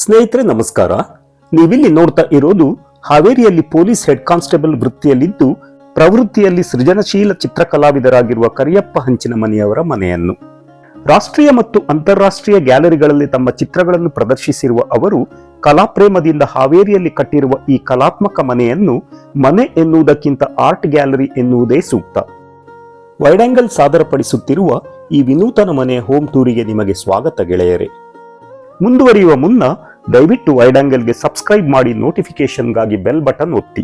ಸ್ನೇಹಿತರೆ, ನಮಸ್ಕಾರ. ನೀವಿಲ್ಲಿ ನೋಡ್ತಾ ಇರೋದು ಹಾವೇರಿಯಲ್ಲಿ ಪೊಲೀಸ್ ಹೆಡ್ ಕಾನ್ಸ್ಟೇಬಲ್ ವೃತ್ತಿಯಲ್ಲಿದ್ದು, ಪ್ರವೃತ್ತಿಯಲ್ಲಿ ಸೃಜನಶೀಲ ಚಿತ್ರಕಲಾವಿದರಾಗಿರುವ ಕರಿಯಪ್ಪ ಹಂಚಿನ ಮನೆಯವರ ಮನೆಯನ್ನು. ರಾಷ್ಟ್ರೀಯ ಮತ್ತು ಅಂತಾರಾಷ್ಟ್ರೀಯ ಗ್ಯಾಲರಿಗಳಲ್ಲಿ ತಮ್ಮ ಚಿತ್ರಗಳನ್ನು ಪ್ರದರ್ಶಿಸಿರುವ ಅವರು, ಕಲಾಪ್ರೇಮದಿಂದ ಹಾವೇರಿಯಲ್ಲಿ ಕಟ್ಟಿರುವ ಈ ಕಲಾತ್ಮಕ ಮನೆಯನ್ನು ಮನೆ ಎನ್ನುವುದಕ್ಕಿಂತ ಆರ್ಟ್ ಗ್ಯಾಲರಿ ಎನ್ನುವುದೇ ಸೂಕ್ತ. ವೈಡಾಂಗಲ್ ಸಾದರಪಡಿಸುತ್ತಿರುವ ಈ ವಿನೂತನ ಮನೆಯ ಹೋಮ್ ಟೂರಿಗೆ ನಿಮಗೆ ಸ್ವಾಗತ ಗೆಳೆಯರೇ. ಮುಂದುವರಿಯುವ ಮುನ್ನ ದಯವಿಟ್ಟು ವೈಡಾಂಗಲ್ಗೆ ಸಬ್ಸ್ಕ್ರೈಬ್ ಮಾಡಿ ನೋಟಿಫಿಕೇಶನ್ಗಾಗಿ ಬೆಲ್ ಬಟನ್ ಒತ್ತಿ.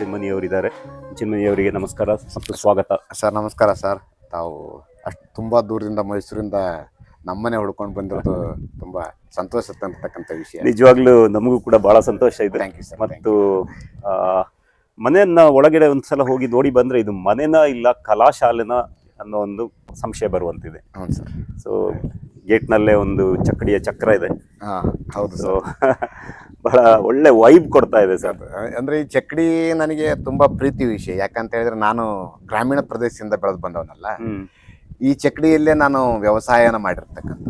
ಕರಿಯಪ್ಪ ಚಿನ್ಮನಿ ಅವರಿಗೆ ನಮಸ್ಕಾರ ಮತ್ತು ಸ್ವಾಗತ. ಸರ್ ನಮಸ್ಕಾರ ಸರ್. ತಾವು ಅಷ್ಟು ತುಂಬ ದೂರದಿಂದ ಮೈಸೂರಿಂದ ನಮ್ಮನೆ ಹುಡ್ಕೊಂಡು ಬಂದಿರೋದು ತುಂಬ ಸಂತೋಷ ತಂದಿರ್ತಕ್ಕಂಥ ವಿಷಯ. ನಿಜವಾಗ್ಲೂ ನಮಗೂ ಕೂಡ ಬಹಳ ಸಂತೋಷ ಇದೆ. ಥ್ಯಾಂಕ್ ಯು ಸರ್ ಮತ್ತು ಆ, ಮನೆಯನ್ನ ಒಳಗಡೆ ಒಂದ್ಸಲ ಹೋಗಿ ನೋಡಿ ಬಂದ್ರೆ ಇದು ಮನೆನ ಇಲ್ಲ ಕಲಾಶಾಲೆನ ಅನ್ನೋ ಒಂದು ಸಂಶಯ ಬರುವಂತಿದೆ. ಹ್ಞೂ ಸರ್. ಸೊ ಗೇಟ್ನಲ್ಲೇ ಒಂದು ಚಕ್ಕಡಿಯ ಚಕ್ರ ಇದೆ. ಹಾಂ ಹೌದು ಸೊ ಸರ್. ಬಹಳ ಒಳ್ಳೆ ವೈಬ್ ಕೊಡ್ತಾ ಇದೆ ಸರ್. ಅಂದ್ರೆ ಈ ಚಕ್ಕಡಿ ನನಗೆ ತುಂಬಾ ಪ್ರೀತಿ ವಿಷಯ. ಯಾಕಂತ ಹೇಳಿದ್ರೆ ನಾನು ಗ್ರಾಮೀಣ ಪ್ರದೇಶದಿಂದ ಬೆಳೆದು ಬಂದವನಲ್ಲ. ಈ ಚಕ್ಕಡಿಯಲ್ಲೇ ನಾನು ವ್ಯವಸಾಯನ ಮಾಡಿರ್ತಕ್ಕಂಥ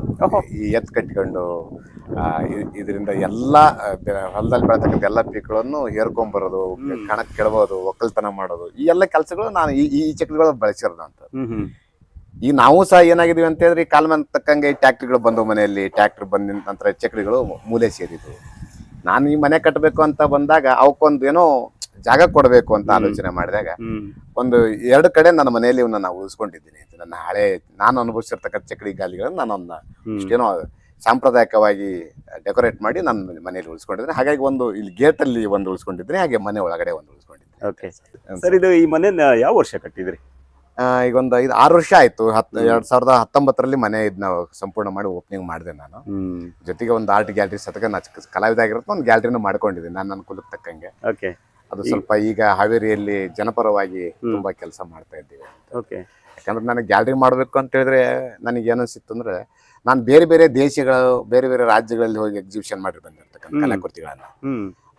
ಈ ಎತ್ತು ಕಟ್ಕೊಂಡು ಇದರಿಂದ ಎಲ್ಲ ಹೊಲದಲ್ಲಿ ಬೆಳತಕ್ಕಂಥ ಎಲ್ಲ ಪೀಕ್ಗಳನ್ನು ಹೇರ್ಕೊಂಬರೋದು ಕಣಕ್ಕೆ ಕಣಕ್ ಕೆಳಬೋದು ಒಕ್ಕಲ್ತನ ಮಾಡೋದು ಈ ಎಲ್ಲ ಕೆಲಸಗಳು ನಾನು ಈ ಈ ಚಕ್ಕಡಿಗಳು ಬಳಸಿರೋದು ಅಂತ. ಈಗ ನಾವು ಸಹ ಏನಾಗಿದೀವಿ ಅಂತ ಹೇಳಿದ್ರೆ ಈ ಕಾಲಮಾನ ತಕ್ಕಂಗೆ ಟ್ಯಾಕ್ಟ್ರಿಗಳು ಬಂದವು ಮನೆಯಲ್ಲಿ. ಟ್ಯಾಕ್ಟರ್ ಬಂದ ನಂತರ ಚಕ್ರಿಗಳು ಮೂಲೆ ಸೇರಿದ್ವು. ನಾನು ಈ ಮನೆ ಕಟ್ಟಬೇಕು ಅಂತ ಬಂದಾಗ ಅವಕ್ಕೊಂದು ಏನೋ ಜಾಗ ಕೊಡಬೇಕು ಅಂತ ಆಲೋಚನೆ ಮಾಡಿದಾಗ ಒಂದು ಎರಡು ಕಡೆ ನನ್ನ ಮನೆಯಲ್ಲಿ ಇವನ್ನ ನಾವು ಉಳಿಸ್ಕೊಂಡಿದ್ದೀನಿ. ನನ್ನ ಹಳೆ ನಾನು ಅನುಭವಿಸಿರ್ತಕ್ಕಂಥ ಚಕ್ರಿ ಗಾಲಿಗಳನ್ನು ನಾನು ಏನೋ ಸಾಂಪ್ರದಾಯಿಕವಾಗಿ ಡೆಕೋರೇಟ್ ಮಾಡಿ ನನ್ನ ಮನೆಯಲ್ಲಿ ಉಳಿಸ್ಕೊಂಡಿದ್ದೀನಿ. ಹಾಗಾಗಿ ಒಂದು ಇಲ್ಲಿ ಗೇಟ್ ಅಲ್ಲಿ ಒಂದು ಉಳಿಸ್ಕೊಂಡಿದ್ದೀನಿ ಹಾಗೆ ಮನೆ ಒಳಗಡೆ ಒಂದು ಉಳಿಸ್ಕೊಂಡಿದ್ದೀನಿ. ಓಕೆ ಸರ್ ಇದು ಈ ಮನೆ ಯಾವ ವರ್ಷ ಕಟ್ಟಿದ್ರಿ? ಈಗ ಒಂದು ಐದು ಆರು ವರ್ಷ ಆಯ್ತು. ಹತ್. ಎರಡ್ ಸಾವಿರದ ಹತ್ತೊಂಬತ್ತರಲ್ಲಿ ಮನೆ ಇದನ್ನ ಸಂಪೂರ್ಣ ಮಾಡಿ ಓಪನಿಂಗ್ ಮಾಡಿದೆ ನಾನು. ಜೊತೆಗೆ ಒಂದು ಆರ್ಟ್ ಗ್ಯಾಲರಿ ಸತಕ ನಾ ಕಲಾವಿದ ಆಗಿರುತ್ತೆ ಒಂದು ಗ್ಯಾಲರಿನೂ ಮಾಡ್ಕೊಂಡಿದ್ದೀನಿ ನಾನು ಅನುಕೂಲಕ್ಕೆ ತಕ್ಕಂಗೆ. ಓಕೆ ಅದು ಸ್ವಲ್ಪ ಈಗ ಹಾವೇರಿಯಲ್ಲಿ ಜನಪರವಾಗಿ. ತುಂಬಾ ಕೆಲಸ ಮಾಡ್ತಾ ಇದ್ದೀವಿ ಓಕೆ ಯಾಕಂದ್ರೆ ನನಗೆ ಗ್ಯಾಲರಿ ಮಾಡಬೇಕು ಅಂತ ಹೇಳಿದ್ರೆ ನನಗೆ ಏನನ್ಸಿತ್ತು ಅಂದ್ರೆ ನಾನು ಬೇರೆ ಬೇರೆ ದೇಶಗಳು ಬೇರೆ ಬೇರೆ ರಾಜ್ಯಗಳಲ್ಲಿ ಹೋಗಿ ಎಕ್ಸಿಬಿಷನ್ ಮಾಡಿ ಬಂದಿರ್ತಕ್ಕಂಥ. ಕಲಾಕೃತಿಗಳನ್ನ.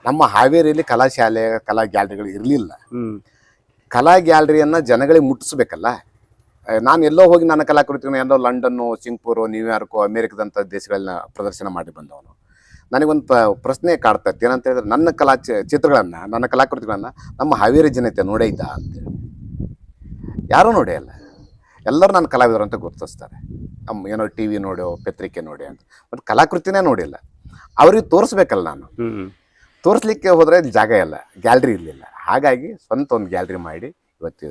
ನಮ್ಮ ಹಾವೇರಿಯಲ್ಲಿ ಕಲಾಶಾಲೆ ಕಲಾ ಗ್ಯಾಲರಿಗಳು ಇರಲಿಲ್ಲ. ಕಲಾ ಗ್ಯಾಲರಿಯನ್ನ ಜನಗಳಿಗೆ ಮುಟ್ಟಿಸ್ಬೇಕಲ್ಲ? ನಾನು ಎಲ್ಲೋ ಹೋಗಿ ನನ್ನ ಕಲಾಕೃತಿಗಳನ್ನ ಎಲ್ಲೋ ಲಂಡನ್ನು ಸಿಂಗ್ಪೂರು ನ್ಯೂಯಾರ್ಕು ಅಮೇರಿಕದಂಥ ದೇಶಗಳನ್ನ ಪ್ರದರ್ಶನ ಮಾಡಿ ಬಂದವನು. ನನಗೊಂದು ಪ ಪ್ರಶ್ನೆ ಕಾಡ್ತಾ ಇತ್ತು. ಏನಂತ ಹೇಳಿದ್ರೆ ನನ್ನ ಕಲಾ ಚಿ- ಚಿತ್ರಗಳನ್ನ ನನ್ನ ಕಲಾಕೃತಿಗಳನ್ನ ನಮ್ಮ ಹಾವೇರಿ ಜನತೆ ನೋಡೈತಾ ಅಂತೇಳಿ ಯಾರೂ ನೋಡೇ ಅಲ್ಲ ಎಲ್ಲರೂ ನನ್ನ ಕಲಾವಿದರು ಅಂತ ಗುರುತಿಸ್ತಾರೆ. ನಮ್ಮ ಏನೋ ಟಿ ವಿ ನೋಡೋ ಪತ್ರಿಕೆ ನೋಡಿ ಅಂತ. ಮತ್ತು ಕಲಾಕೃತಿನೇ ನೋಡಿಲ್ಲ. ಅವ್ರಿಗೆ ತೋರಿಸ್ಬೇಕಲ್ಲ ನಾನು. ತೋರಿಸ್ಲಿಕ್ಕೆ ಹೋದರೆ ಜಾಗ ಇಲ್ಲ. ಗ್ಯಾಲ್ರಿ ಇರಲಿಲ್ಲ. ಹಾಗಾಗಿ ಸ್ವಂತ ಒಂದು ಗ್ಯಾಲರಿ ಮಾಡಿ ಇವತ್ತು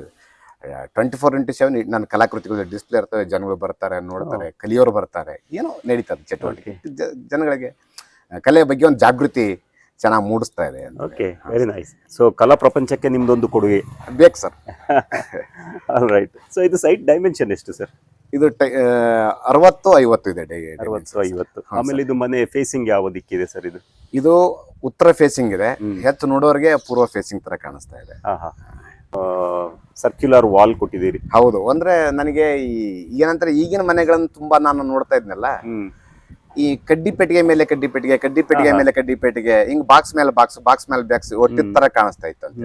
ಟ್ವೆಂಟಿ ಫೋರ್ ಇಂಟು ಸೆವೆನ್ ನನ್ನ ಕಲಾಕೃತಿಗಳು ಡಿಸ್ಪ್ಲೇ ಇರ್ತವೆ ಜನಗಳು ಬರ್ತಾರೆ ನೋಡ್ತಾರೆ ಕಲಿಯೋರು ಬರ್ತಾರೆ ಏನೋ ನಡೀತದೆ ಚಟುವಟಿಕೆ. ಜನಗಳಿಗೆ ಕಲೆಯ ಬಗ್ಗೆ ಒಂದು ಜಾಗೃತಿ ಚೆನ್ನಾಗಿ ಮೂಡಿಸ್ತಾ ಇದೆ ಓಕೆ ವೆರಿ ನೈಸ್ ಸೊ ಕಲಾ ಪ್ರಪಂಚಕ್ಕೆ ನಿಮ್ದೊಂದು ಕೊಡುಗೆ. ಬೇಕು ಸರ್ ರೈಟ್ ಸೊ ಇದು ಸೈಟ್ ಡೈಮೆನ್ಷನ್ ಎಷ್ಟು ಸರ್ ಇದು ಅರವತ್ತು ಐವತ್ತು ಇದೆ ಡೈ- ಅರವತ್ತು ಐವತ್ತು. ಆಮೇಲೆ ಇದು ಮನೆ ಫೇಸಿಂಗ್ ಯಾವ ದಿಕ್ಕಿದೆ ಸರ್ ಇದು? ಇದು ಉತ್ತರ ಫೇಸಿಂಗ್ ಇದೆ. ಹೆಚ್ಚು ನೋಡೋರಿಗೆ ಪೂರ್ವ ಫೇಸಿಂಗ್ ತರ ಕಾಣಿಸ್ತಾ ಇದೆ. ಸರ್ಕ್ಯುಲರ್ ವಾಲ್ ಕೊಟ್ಟಿದ್ದೀರಿ. ಹೌದು. ಅಂದ್ರೆ ನನಗೆ ಈ ಏನಂತಾರೆ ಈಗಿನ ಮನೆಗಳನ್ನು ತುಂಬಾ ನಾನು ನೋಡ್ತಾ ಇದ್ನಲ್ಲ. ಈ ಕಡ್ಡಿ ಪೆಟ್ಟಿಗೆ ಮೇಲೆ ಕಡ್ಡಿ ಪೆಟ್ಟಿಗೆ ಕಡ್ಡಿ ಪೆಟ್ಟಿಗೆ ಮೇಲೆ ಕಡ್ಡಿ ಪೆಟ್ಟಿಗೆ ಹಿಂಗ್ ಬಾಕ್ಸ್ ಮೇಲೆ ಬಾಕ್ಸ್ ಬಾಕ್ಸ್ ಮೇಲೆ ಬಾಕ್ಸ್ ಒಟ್ಟಿದ ತರ ಕಾಣಿಸ್ತಾ ಇತ್ತು ಅಂತ.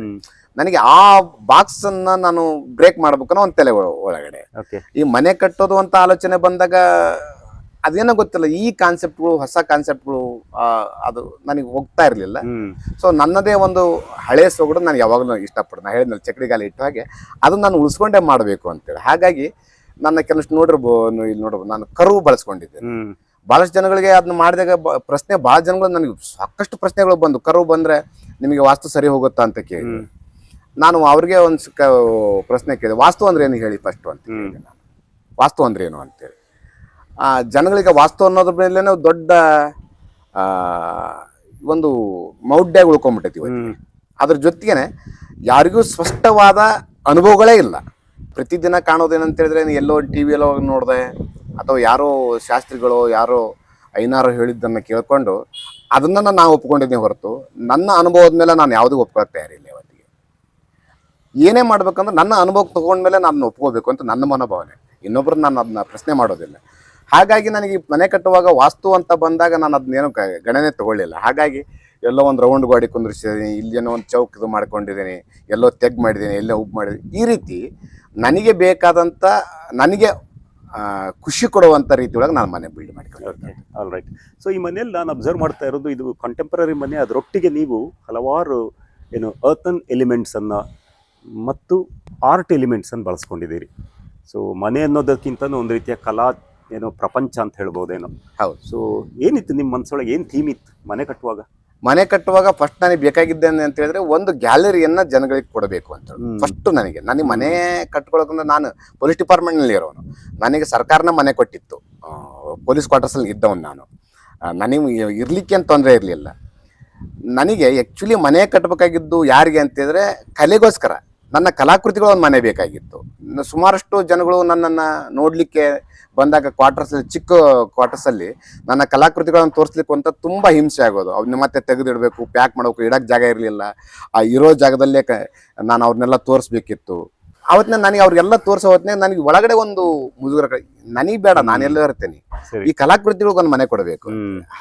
ನನಗೆ ಆ ಬಾಕ್ಸ್ ಅನ್ನ ನಾನು ಬ್ರೇಕ್ ಮಾಡ್ಬೇಕನ್ನೋ ಒಂದ್ ತಲೆ ಒಳಗಡೆ. ಈ ಮನೆ ಕಟ್ಟೋದು ಅಂತ ಆಲೋಚನೆ ಬಂದಾಗ ಅದೇನೋ ಗೊತ್ತಿಲ್ಲ ಈ ಕಾನ್ಸೆಪ್ಟ್ಗಳು ಹೊಸ ಕಾನ್ಸೆಪ್ಟ್ಗಳು ಅದು ನನಗೆ ಹೋಗ್ತಾ ಇರಲಿಲ್ಲ. ಸೊ ನನ್ನದೇ ಒಂದು ಹಳೆ ಸೊಗಡು ನಾನು ಯಾವಾಗಲೂ ಇಷ್ಟಪಡೋದು. ನಾನು ಹೇಳಿದ್ನಲ್ಲ ಚಕ್ರಿಗಾಲ ಇಟ್ಟ ಹಾಗೆ. ಅದನ್ನ ನಾನು ಉಳಿಸ್ಕೊಂಡೇ ಮಾಡಬೇಕು ಅಂತೇಳಿ ಹಾಗಾಗಿ ನನ್ನ ಕೆಲಸ ನೋಡಿರ್ಬೋ ಇಲ್ಲಿ ನೋಡ್ಬೋದು ನಾನು ಕರು ಬಳಸ್ಕೊಂಡಿದ್ದೆ ಬಹಳಷ್ಟು ಜನಗಳಿಗೆ ಅದನ್ನ ಮಾಡಿದಾಗ ಬ- ಪ್ರಶ್ನೆ ಬಹಳ ಜನಗಳು ನನಗೆ ಸಾಕಷ್ಟು ಪ್ರಶ್ನೆಗಳು ಬಂದು ಕರು ಬಂದ್ರೆ ನಿಮಗೆ ವಾಸ್ತು ಸರಿ ಹೋಗುತ್ತಾ ಅಂತ ಕೇಳಿ. ನಾನು ಅವ್ರಿಗೆ ಒಂದು ಪ್ರಶ್ನೆ ಕೇಳಿದೆ ವಾಸ್ತು ಅಂದ್ರೆ ಏನು ಹೇಳಿ ಫಸ್ಟ್ ಅಂತ ನಾನು. ವಾಸ್ತು ಅಂದ್ರೆ ಏನು ಅಂತೇಳಿ ಆ ಜನಗಳಿಗೆ ವಾಸ್ತು ಅನ್ನೋದ್ರ ಮೇಲೆ ದೊಡ್ಡ ಆ, ಒಂದು ಮೌಢ್ಯ ಉಳ್ಕೊಂಡ್ಬಿಟ್ಟೈತಿ ಅದ್ರ ಜೊತೆಗೇನೆ ಯಾರಿಗೂ ಸ್ಪಷ್ಟವಾದ ಅನುಭವಗಳೇ ಇಲ್ಲ. ಪ್ರತಿದಿನ ಕಾಣೋದೇನಂತ ಹೇಳಿದ್ರೆ ಎಲ್ಲೋ ಎಲ್ಲೋ ಟಿ ಹೋಗಿ ನೋಡಿದೆ ಅಥವಾ ಯಾರೋ ಶಾಸ್ತ್ರಿಗಳು ಯಾರೋ ಐನಾರು ಹೇಳಿದ್ದನ್ನು ಕೇಳಿಕೊಂಡು ಅದನ್ನ ನಾನು ಒಪ್ಕೊಂಡಿದ್ದೀನಿ ಹೊರತು ನನ್ನ ಅನುಭವದ ಮೇಲೆ ನಾನು ಯಾವುದೂ ಒಪ್ಕೊಳಕ್ ತಯಾರಿಲ್ಲ ಇವತ್ತಿಗೆ. ಏನೇ ಮಾಡ್ಬೇಕಂದ್ರೆ ನನ್ನ ಅನುಭವ ತಗೊಂಡ್ಮೇಲೆ ನಾನು ಒಪ್ಕೋಬೇಕು ಅಂತ ನನ್ನ ಮನೋಭಾವನೆ. ಇನ್ನೊಬ್ಬರು ನಾನು ಅದನ್ನ ಪ್ರಶ್ನೆ ಮಾಡೋದಿಲ್ಲ. ಹಾಗಾಗಿ ನನಗೆ ಮನೆ ಕಟ್ಟುವಾಗ ವಾಸ್ತು ಅಂತ ಬಂದಾಗ ನಾನು ಅದನ್ನೇನು ಗಣನೆ ತಗೊಳ್ಳಿಲ್ಲ. ಹಾಗಾಗಿ ಎಲ್ಲೋ ಒಂದು ರೌಂಡ್ ಗಾಡಿ ಕುಂದ್ರಿಸಿದ್ದೀನಿ ಇಲ್ಲೇನೋ ಒಂದು ಚೌಕ್ ಇದು ಮಾಡ್ಕೊಂಡಿದ್ದೀನಿ ಎಲ್ಲೋ ತೆಗ್ ಮಾಡಿದ್ದೀನಿ ಎಲ್ಲೋ ಉಪ್ಪು ಮಾಡಿದ್ದೀನಿ ಈ ರೀತಿ ನನಗೆ ಬೇಕಾದಂಥ ನನಗೆ ಖುಷಿ ಕೊಡುವಂಥ ರೀತಿ ಒಳಗೆ ನಾನು ಮನೆ ಬಿಲ್ಡ್ ಮಾಡ್ಕೊಂಡು ಆಲ್ ರೈಟ್ ಸೊ ಈ ಮನೆಯಲ್ಲಿ ನಾನು ಅಬ್ಸರ್ವ್ ಮಾಡ್ತಾ ಇರೋದು ಇದು ಕಂಟೆಂಪ್ರರಿ ಮನೆ ಅದರೊಟ್ಟಿಗೆ ನೀವು ಹಲವಾರು ಏನು ಅರ್ತನ್ ಎಲಿಮೆಂಟ್ಸ್ ಅನ್ನ ಮತ್ತು ಆರ್ಟ್ ಎಲಿಮೆಂಟ್ಸ್ ಅನ್ನು ಬಳಸ್ಕೊಂಡಿದ್ದೀರಿ. ಸೊ ಮನೆ ಅನ್ನೋದಕ್ಕಿಂತ ಒಂದು ರೀತಿಯ ಕಲಾ ಏನೋ ಪ್ರಪಂಚ ಅಂತ ಹೇಳ್ಬೋದೇನೋ. ಹೌದು. ಸೊ ಏನಿತ್ತು ನಿಮ್ಮ ಮನಸ್ಸೊಳಗೆ ಏನು ಥೀಮ್ ಇತ್ತು ಮನೆ ಕಟ್ಟುವಾಗ? ಮನೆ ಕಟ್ಟುವಾಗ ಫಸ್ಟ್ ನನಗೆ ಬೇಕಾಗಿದ್ದೇನೆ ಅಂತ ಹೇಳಿದ್ರೆ ಒಂದು ಗ್ಯಾಲರಿಯನ್ನ ಜನಗಳಿಗೆ ಕೊಡಬೇಕು ಅಂತ. ಫಸ್ಟ್ ನನಗೆ. ನನಗೆ ಮನೆ ಕಟ್ಕೊಳಕಂದ್ರೆ ನಾನು ಪೊಲೀಸ್ ಡಿಪಾರ್ಟ್ಮೆಂಟ್ನಲ್ಲಿ ಇರೋನು ನನಗೆ ಸರ್ಕಾರನ ಮನೆ ಕೊಟ್ಟಿತ್ತು. ಪೊಲೀಸ್ ಕ್ವಾರ್ಟರ್ಸ್ ಅಲ್ಲಿ ಇದ್ದವನು ನಾನು. ನನಗೆ ಇರ್ಲಿಕ್ಕೆ ಅಂತ ತೊಂದರೆ ಇರಲಿಲ್ಲ. ನನಗೆ ಆ್ಯಕ್ಚುಲಿ ಮನೆ ಕಟ್ಟಬೇಕಾಗಿದ್ದು ಯಾರಿಗೆ ಅಂತಿದ್ರೆ ಕಲೆಗೋಸ್ಕರ. ನನ್ನ ಕಲಾಕೃತಿಗಳು ಒಂದು ಮನೆ ಬೇಕಾಗಿತ್ತು. ಸುಮಾರಷ್ಟು ಜನಗಳು ನನ್ನನ್ನು ನೋಡಲಿಕ್ಕೆ ಬಂದಾಗ ಕ್ವಾರ್ಟರ್ಸಲ್ಲಿ ಚಿಕ್ಕ ಕ್ವಾರ್ಟರ್ಸಲ್ಲಿ ನನ್ನ ಕಲಾಕೃತಿಗಳನ್ನು ತೋರಿಸ್ಲಿಕ್ಕೆ ಅಂತ ತುಂಬ ಹಿಂಸೆ ಆಗೋದು. ಅವನ್ನ ಮತ್ತೆ ತೆಗೆದಿಡಬೇಕು ಪ್ಯಾಕ್ ಮಾಡಬೇಕು ಇಡಕ್ಕೆ ಜಾಗ ಇರಲಿಲ್ಲ. ಆ ಇರೋ ಜಾಗದಲ್ಲೇ ಕ ನಾನು ಅವ್ರನ್ನೆಲ್ಲ ತೋರಿಸ್ಬೇಕಿತ್ತು. ಅವತ್ತಿನ ನನಗೆ ಅವ್ರಿಗೆಲ್ಲ ತೋರಿಸೋ ಹೊತ್ತಿನಾಗ ನನಗೆ ಒಳಗಡೆ ಒಂದು ಮುಜುಗರ ನನಗೆ ಬೇಡ ನಾನೆಲ್ಲ ಇರ್ತೇನೆ. ಈ ಕಲಾಕೃತಿಗಳಿಗೆ ಒಂದು ಮನೆ ಕೊಡಬೇಕು.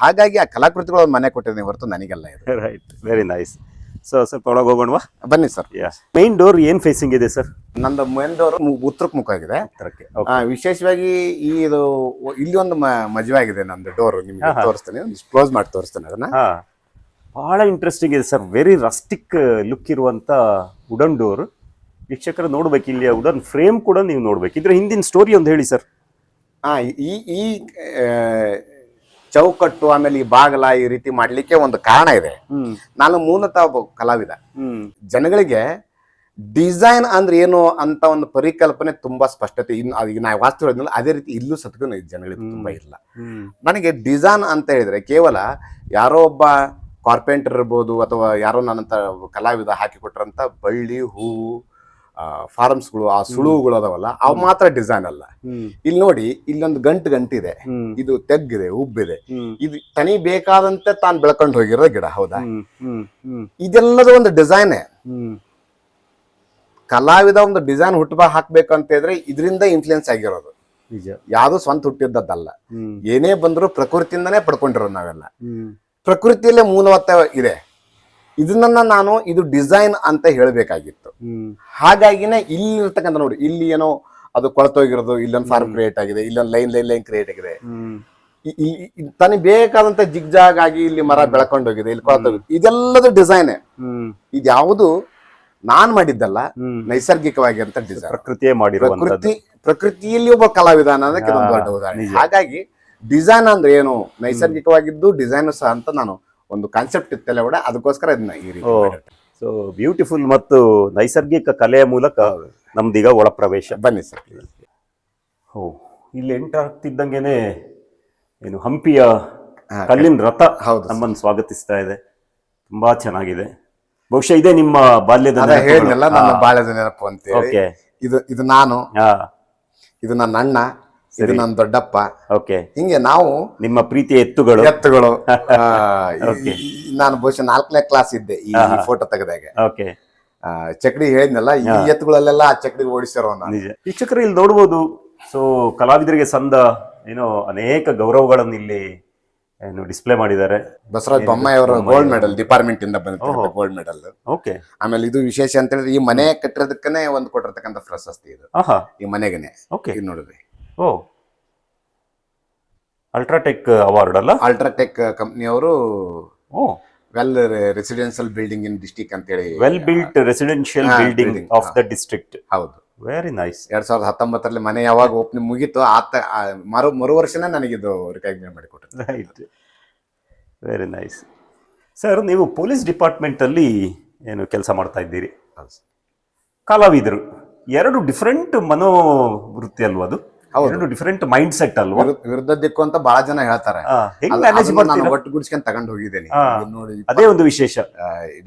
ಹಾಗಾಗಿ ಆ ಕಲಾಕೃತಿಗಳು ಒಂದು ಮನೆ ಕೊಟ್ಟಿದ್ದೀನಿ ಹೊರತು ನನಗೆಲ್ಲ ಇದೆ ರೈಟ್ ವೆರಿ ನೈಸ್ ಸೊ ಸ್ವಲ್ಪ ಒಳಗೆ ಹೋಗೋಣವಾ ಬನ್ನಿ ಸರ್ ಮೈನ್ ಡೋರ್ ಏನ್ ಫೇಸಿಂಗ್ ಇದೆ ಸರ್ ನಂದು ಮೇಲ್ದವರು ಉತ್ತರಕ್ಕೆ ಮುಖ ಆಗಿದೆ. ಆ, ವಿಶೇಷವಾಗಿ ಈ ಇದು ಇಲ್ಲಿ ಒಂದು ಮ- ಮದುವೆ ಆಗಿದೆ ನಂದು ಡೋರ್ ನಿಮಗೆ. ತೋರಿಸ್ತೇನೆ. ಕ್ಲೋಸ್ ಮಾಡಿ ತೋರಿಸ್ತೇನೆ ಅದನ್ನ. ಹಾ. ಬಹಳ ಇಂಟ್ರೆಸ್ಟಿಂಗ್ ಇದೆ ಸರ್ ವೆರಿ ರಸ್ಟಿಕ್ ಲುಕ್ ಇರುವಂತ ವುಡನ್ ಡೋರ್ ವೀಕ್ಷಕರು ನೋಡ್ಬೇಕು ಇಲ್ಲಿ ವುಡನ್ ಫ್ರೇಮ್ ಕೂಡ ನೀವು ನೋಡ್ಬೇಕು. ಇದ್ರ ಹಿಂದಿನ ಸ್ಟೋರಿ ಒಂದು ಹೇಳಿ ಸರ್ ಆ ಈ ಈ ಆ, ಚೌಕಟ್ಟು ಆಮೇಲೆ ಈ ಬಾಗಲ ಈ ರೀತಿ ಮಾಡ್ಲಿಕ್ಕೆ ಒಂದು ಕಾರಣ ಇದೆ. ನಾನು ಮೂಲತಃ ಒಬ್ಬ ಕಲಾವಿದ. ಹ್ಮ್. ಜನಗಳಿಗೆ ಡಿಸೈನ್ ಅಂದ್ರೆ ಏನು ಅಂತ ಒಂದು ಪರಿಕಲ್ಪನೆ ತುಂಬಾ ಸ್ಪಷ್ಟತೆ. ಇನ್ನು ನಾ ವಾಸ್ತು ಹೇಳಿದ್ನಲ್ಲ ಅದೇ ರೀತಿ ಇಲ್ಲೂ ಸತ್ಗೂ ಜನಗಳಿಗೆ ತುಂಬಾ ಇಲ್ಲ. ನನಗೆ ಡಿಸೈನ್ ಅಂತ ಹೇಳಿದ್ರೆ ಕೇವಲ ಯಾರೋ ಒಬ್ಬ ಕಾರ್ಪೆಂಟರ್ ಇರ್ಬೋದು ಅಥವಾ ಯಾರೋ ನನ್ನಂತ ಕಲಾವಿದ ಹಾಕಿ ಕೊಟ್ರಂತ ಬಳ್ಳಿ ಹೂವು ಫಾರ್ಮ್ಸ್ಗಳು ಆ ಸುಳುವುಗಳು ಅದಾವಲ್ಲ ಅವು ಮಾತ್ರ ಡಿಸೈನ್ ಅಲ್ಲ. ಇಲ್ಲಿ ನೋಡಿ ಇಲ್ಲೊಂದು ಗಂಟು ಗಂಟಿದೆ. ಇದು ತೆಗ್ಗಿದೆ ಉಬ್ಬಿದೆ. ಇದು ತನಿ ಬೇಕಾದಂತೆ ತಾನು ಬೆಳ್ಕೊಂಡು ಹೋಗಿರೋ ಗಿಡ ಹೌದಾ? ಇದೆಲ್ಲದ ಒಂದು ಡಿಸೈನ್ ಕಲಾವಿದ ಒಂದು ಡಿಸೈನ್ ಹುಟ್ಟುಬ ಹಾಕ್ಬೇಕು ಅಂತ ಹೇಳಿದ್ರೆ ಇದರಿಂದ ಇನ್ಫ್ಲುಯೆನ್ಸ್ ಆಗಿರೋದು. ಯಾವುದು ಸ್ವಂತ ಹುಟ್ಟಿದ್ದದ್ದಲ್ಲ. ಏನೇ ಬಂದರೂ ಪ್ರಕೃತಿಯಿಂದನೇ ಪಡ್ಕೊಂಡಿರೋದು ನಾವೆಲ್ಲ. ಪ್ರಕೃತಿಯಲ್ಲೇ ಮೂಲವತ್ತ ಇದೆ. ಇದನ್ನ ನಾನು ಇದು ಡಿಸೈನ್ ಅಂತ ಹೇಳಬೇಕಾಗಿತ್ತು. ಹಾಗಾಗಿನ ಹಾಗಾಗಿನೇ ಇಲ್ಲಿ ಇರ್ತಕ್ಕಂಥ ನೋಡಿ ಇಲ್ಲಿ ಏನೋ ಅದು ಕೊಳತೋಗಿರೋದು ಇಲ್ಲೊಂದು ಫಾರ್ಮ್ ಕ್ರಿಯೇಟ್ ಆಗಿದೆ ಇಲ್ಲೊಂದು ಲೈನ್ ಲೈನ್ ಲೈನ್ ಕ್ರಿಯೇಟ್ ಆಗಿದೆ. ತನಗೆ ಬೇಕಾದಂತ ಜಿಗ್ಜಾಗ್ ಆಗಿ ಇಲ್ಲಿ ಮರ ಬೆಳ್ಕೊಂಡೋಗಿದೆ ಇಲ್ಲಿ ಕೊಳತೋಗಿದೆ ಇದೆಲ್ಲದು ಡಿಸೈನ್ ಇದ್ಯಾವುದು ನಾನ್ ಮಾಡಿದ್ದಲ್ಲ ನೈಸರ್ಗಿಕವಾಗಿ ಅಂತ ಡಿಸೈನ್ ಪ್ರಕೃತಿಯೇ ಮಾಡಿರುವಂತದ್ದು. ಪ್ರಕೃತಿ ಪ್ರಕೃತಿಯಲ್ಲಿ ಒಬ್ಬ ಕಲಾವಿದಾನ ಅದಕ್ಕೆ ದೊಡ್ಡ ಉದಾಹರಣೆ. ಹಾಗಾಗಿ ಡಿಸೈನ್ ಅಂದ್ರೆ ಏನು? ನೈಸರ್ಗಿಕವಾಗಿದ್ದು ಡಿಸೈನ್ ಸಹ ಅಂತ ನಾನು ಒಂದು ಕಾನ್ಸೆಪ್ಟ್ ಇತ್ತಲ್ಲ ಕೂಡ ಅದಕ್ಕೋಸ್ಕರ ಇದನ್ನ ಈ ರೀತಿ. ಸೊ ಬ್ಯೂಟಿಫುಲ್ ಮತ್ತು ನೈಸರ್ಗಿಕ ಕಲೆಯ ಮೂಲಕ ನಮ್ದೀಗ ಒಳ ಪ್ರವೇಶ ಬನ್ನಿ ಸರ್. ಓ ಇಲ್ಲಿ ಎಂಟಾಗ್ತಿದ್ದಂಗೆನೆ ಏನು ಹಂಪಿಯ ಹಾ, ಕಲ್ಲಿನ ರಥ ಹೌದು ನಮ್ಮನ್ನು ಸ್ವಾಗತಿಸ್ತಾ ಇದೆ. ತುಂಬಾ ಚೆನ್ನಾಗಿದೆ. ಬಹುಶಃ ಇದೆ ನಿಮ್ಮ ಬಾಲ್ಯದ ಅದ ನೆನಪುಗಳು. ಹೇಳಿದ್ನಲ್ಲ ನನ್ನ ಹಾ, ನೆನಪು ಅಂತ ಓಕೆ. ಇದು ಇದು ನಾನು. ಹಾ. ಇದು ನನ್ನ ಅಣ್ಣ. ಇದು ನನ್ನ ದೊಡ್ಡಪ್ಪ. ಓಕೆ. ಹಿಂಗೆ ನಾವು ನಿಮ್ಮ ಪ್ರೀತಿ ಎತ್ತುಗಳು. ಎತ್ತುಗಳು. ನಾನು ಬಹುಶಃ ನಾಲ್ಕನೇ ಕ್ಲಾಸ್ ಇದ್ದೆ ಈ. ಫೋಟೋ ತೆಗೆದಾಗ. ಓಕೆ. ಚಕ್ಡಿ ಹೇಳಿದ್ನಲ್ಲ ಈ. ಎತ್ತುಗಳಲ್ಲೆಲ್ಲ ಆ ಚಕ್ಡಿ ಓಡಿಸಿರೋ ಶಿಕ್ಷಕರು ಇಲ್ಲಿ ನೋಡ್ಬೋದು. ಸೊ ಕಲಾವಿದರಿಗೆ ಸಂದ ಏನೋ ಅನೇಕ ಗೌರವಗಳನ್ನು ಇಲ್ಲಿ ಏನು ಡಿಸ್ಪ್ಲೇ ಮಾಡಿದ್ದಾರೆ. ಬಸವರಾಜ ಬೊಮ್ಮಾಯಿ. ಅವರು ಗೋಲ್ಡ್ ಮೆಡಲ್ ಡಿಪಾರ್ಟ್ಮೆಂಟ್ ಇಂದ ಬಂದ ಗೋಲ್ಡ್ ಮೆಡಲ್ ಓಕೆ. ಆಮೇಲೆ ಇದು ವಿಶೇಷ ಅಂತ ಹೇಳಿದ್ರೆ ಈ ಮನೆ ಕಟ್ಟಿರೋದಕ್ಕನೆ ಒಂದು ಕೊಟ್ಟಿರ್ತಕ್ಕಂಥ ಪ್ರಶಸ್ತಿ ಇದು. ಆಹಾ. ಈ ಮನೆಗೇನೆ. ಓಕೆ. ಇದು ನೋಡಿದ್ರಿ. ಓ. ಅಲ್ಟ್ರಾಟೆಕ್ ಅವಾರ್ಡ್ ಅಲ್ಲ? ಅಲ್ಟ್ರಾಟೆಕ್ ಕಂಪ್ನಿಯವರು ಓ. Well residential building in district ಅಂತೇಳಿ. Well built residential building of. The district ಹೌದು. ವೆರಿ ನೈಸ್ ಎರಡ್ ಸಾವಿರದ ಹತ್ತೊಂಬತ್ತರಲ್ಲಿ ಮನೆ ಯಾವಾಗ ಓಪನಿಂಗ್ ಮುಗೀತು ಆತ ಮರು ಮರು ವರ್ಷನೇ ನನಗಿದು ರಿಕಗ್ನೈಸ್ ಮಾಡಿ ಕೊಟ್ಟರು ರೈಟ್ ವೆರಿ ನೈಸ್ ಸರ್ ನೀವು ಪೊಲೀಸ್ ಡಿಪಾರ್ಟ್ಮೆಂಟ್ ಅಲ್ಲಿ ಏನು ಕೆಲಸ ಮಾಡ್ತಾ ಇದ್ದೀರಿ? ಕಲಾವಿದರು. ಎರಡು ಡಿಫ್ರೆಂಟ್ ಮನೋವೃತ್ತಿ ಅಲ್ವಾ ಅದು. ಎರಡು ಡಿಫರೆಂಟ್ ಮೈಂಡ್ ಸೆಟ್ ಅಲ್ವಾ ವಿರುದ್ಧ ದಿಕ್ಕು ಅಂತ ಬಹಳ ಜನ ಹೇಳ್ತಾರೆ. ನಾನು ಮಾಡ್ತೀರಾ ಒಟ್ಟುಗೂಡಿಸ್ಕೊಂಡು ತಗೊಂಡು ಹೋಗಿದ್ದೇನೆ. ನೋಡಿ ಅದೇ ಒಂದು ವಿಶೇಷ.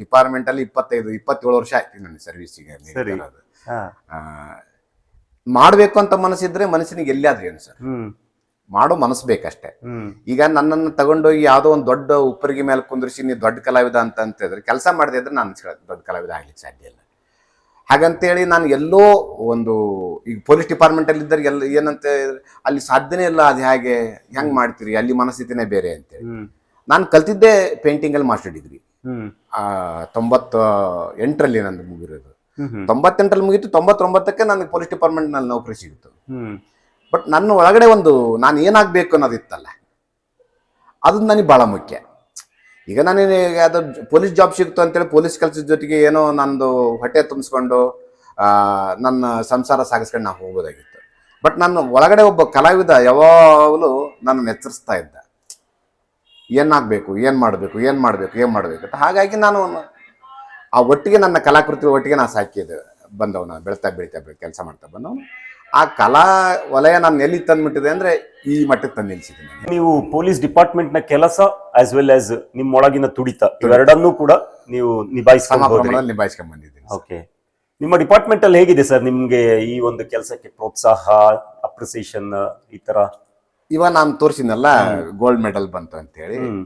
ಡಿಪಾರ್ಟ್ಮೆಂಟ್ ಅಲ್ಲಿ ಇಪ್ಪತ್ತೈದು ಇಪ್ಪತ್ತೇಳು ವರ್ಷ ಆಯ್ತು ನನ್ನ ಸರ್ವಿಸಿಗೆ ಸರಿ. ಮಾಡ್ಬೇಕು ಅಂತ ಮನಸ್ಸಿದ್ರೆ ಮನಸ್ಸಿನಿಗೆ ಎಲ್ಲಿಯಾದ್ರೂ ಏನು ಸರ್? ಮಾಡೋ ಮನಸ್ಸು ಬೇಕಷ್ಟೇ. ಈಗ ನನ್ನನ್ನು ತಗೊಂಡೋಗಿ ಯಾವುದೋ ಒಂದು ದೊಡ್ಡ ಉಪ್ಪರಿಗೆ ಮೇಲೆ ಕುಂದ್ರಿಸಿ ನೀವು ದೊಡ್ಡ ಕಲಾವಿದ ಅಂತ ಅಂತಿದ್ರೆ ಕೆಲಸ ಮಾಡದೇ ಇದ್ರೆ ನಾನು ದೊಡ್ಡ ಕಲಾವಿದ ಆಗ್ಲಿಕ್ಕೆ ಸಾಧ್ಯ ಇಲ್ಲ. ಹಾಗಂತೇಳಿ ನಾನು ಎಲ್ಲೋ ಒಂದು ಈಗ ಪೊಲೀಸ್ ಡಿಪಾರ್ಟ್ಮೆಂಟ್ ಅಲ್ಲಿ ಇದ್ದರೆ ಎಲ್ಲ ಏನಂತ ಅಲ್ಲಿ ಸಾಧ್ಯನೇ ಇಲ್ಲ ಅದು ಹೇಗೆ ಹೆಂಗ್ ಮಾಡ್ತೀರಿ ಅಲ್ಲಿ ಮನಸ್ಥಿತಿನೇ ಬೇರೆ ಅಂತೇಳಿ. ನಾನು ಕಲ್ತಿದ್ದೆ ಪೇಂಟಿಂಗಲ್ಲಿ ಮಾಸ್ಟರ್ ಡಿಗ್ರಿ. ತೊಂಬತ್ತ ಎಂಟರಲ್ಲಿ ನಂದು ಮುಗಿರೋದು. ತೊಂಬತ್ತೆಂಟರಲ್ಲಿ ಮುಗಿತು ತೊಂಬತ್ತೊಂಬತ್ತಕ್ಕೆ ನನಗೆ ಪೊಲೀಸ್ ಡಿಪಾರ್ಟ್ಮೆಂಟ್ನಲ್ಲಿ ನೌಕರಿ ಸಿಗಿತ್ತು ಬಟ್ ನನ್ನ ಒಳಗಡೆ ಒಂದು ನಾನು ಏನಾಗಬೇಕು ಅನ್ನೋದಿತ್ತಲ್ಲ ಅದು ನನಗೆ ಭಾಳ ಮುಖ್ಯ. ಈಗ ನಾನು ಅದು ಪೊಲೀಸ್ ಜಾಬ್ ಸಿಕ್ತು ಅಂತೇಳಿ ಪೊಲೀಸ್ ಕೆಲಸದ ಜೊತೆಗೆ ಏನೋ ನಂದು ಹೊಟ್ಟೆ ತುಂಬಿಸ್ಕೊಂಡು ನನ್ನ ಸಂಸಾರ ಸಾಗಿಸ್ಕೊಂಡು ನಾವು ಹೋಗೋದಾಗಿತ್ತು. ಬಟ್ ನನ್ನ ಒಳಗಡೆ ಒಬ್ಬ ಕಲಾವಿದ ಯಾವಾಗಲೂ ನನ್ನ ಎಚ್ಚರಿಸ್ತಾ ಇದ್ದ. ಏನಾಗಬೇಕು ಏನು ಮಾಡಬೇಕು ಏನು ಮಾಡಬೇಕು ಏನು ಮಾಡಬೇಕು ಹಾಗಾಗಿ ನಾನು ಆ ಒಟ್ಟಿಗೆ ನನ್ನ ಕಲಾಕೃತಿ ಒಟ್ಟಿಗೆ ನಾನು ಸಾಕಿದ್ದೆ ಬಂದವನು, ಬೆಳೀತಾ ಬೆಳಿತಾ ಬೆಳಿ ಕೆಲಸ ಮಾಡ್ತಾ ಬಂದವನು. ಆ ಕಲಾ ವಲಯ ನಾನು ಎಲ್ಲಿ ತಂದ್ಬಿಟ್ಟಿದೆ ಅಂದ್ರೆ ಈ ಮಟ್ಟಕ್ಕೆ ತಂದು ನಿಲ್ಸಿದ್ದೀನಿ. ನೀವು ಪೊಲೀಸ್ ಡಿಪಾರ್ಟ್ಮೆಂಟ್ನ ಕೆಲಸ ಆಸ್ ವೆಲ್ ಆಸ್ ನಿಮ್ಮೊಳಗಿನ ತುಡಿತ ಇವೆರಡನ್ನೂ ಕೂಡ ನೀವು ನಿಭಾಯಿಸ್ಕೊಂಡು ಹೋದ್ರಿ. ಪ್ರಮಾಣದಲ್ಲಿ ನಿಭಾಯಿಸ್ಕೊಂಡ್ ಬಂದಿದ್ದೀನಿ ಓಕೆ ನಿಮ್ಮ ಡಿಪಾರ್ಟ್ಮೆಂಟ್ ಅಲ್ಲಿ ಹೇಗಿದೆ ಸರ್ ನಿಮ್ಗೆ ಈ ಒಂದು ಕೆಲಸಕ್ಕೆ ಪ್ರೋತ್ಸಾಹ ಅಪ್ರಿಸಿಯೇಷನ್ ಈ ತರ? ಇವಾಗ ನಾನು ತೋರಿಸಿದ್ನಲ್ಲ ಗೋಲ್ಡ್ ಮೆಡಲ್ ಬಂತು ಅಂತ ಹೇಳಿ ಹ್ಮ್.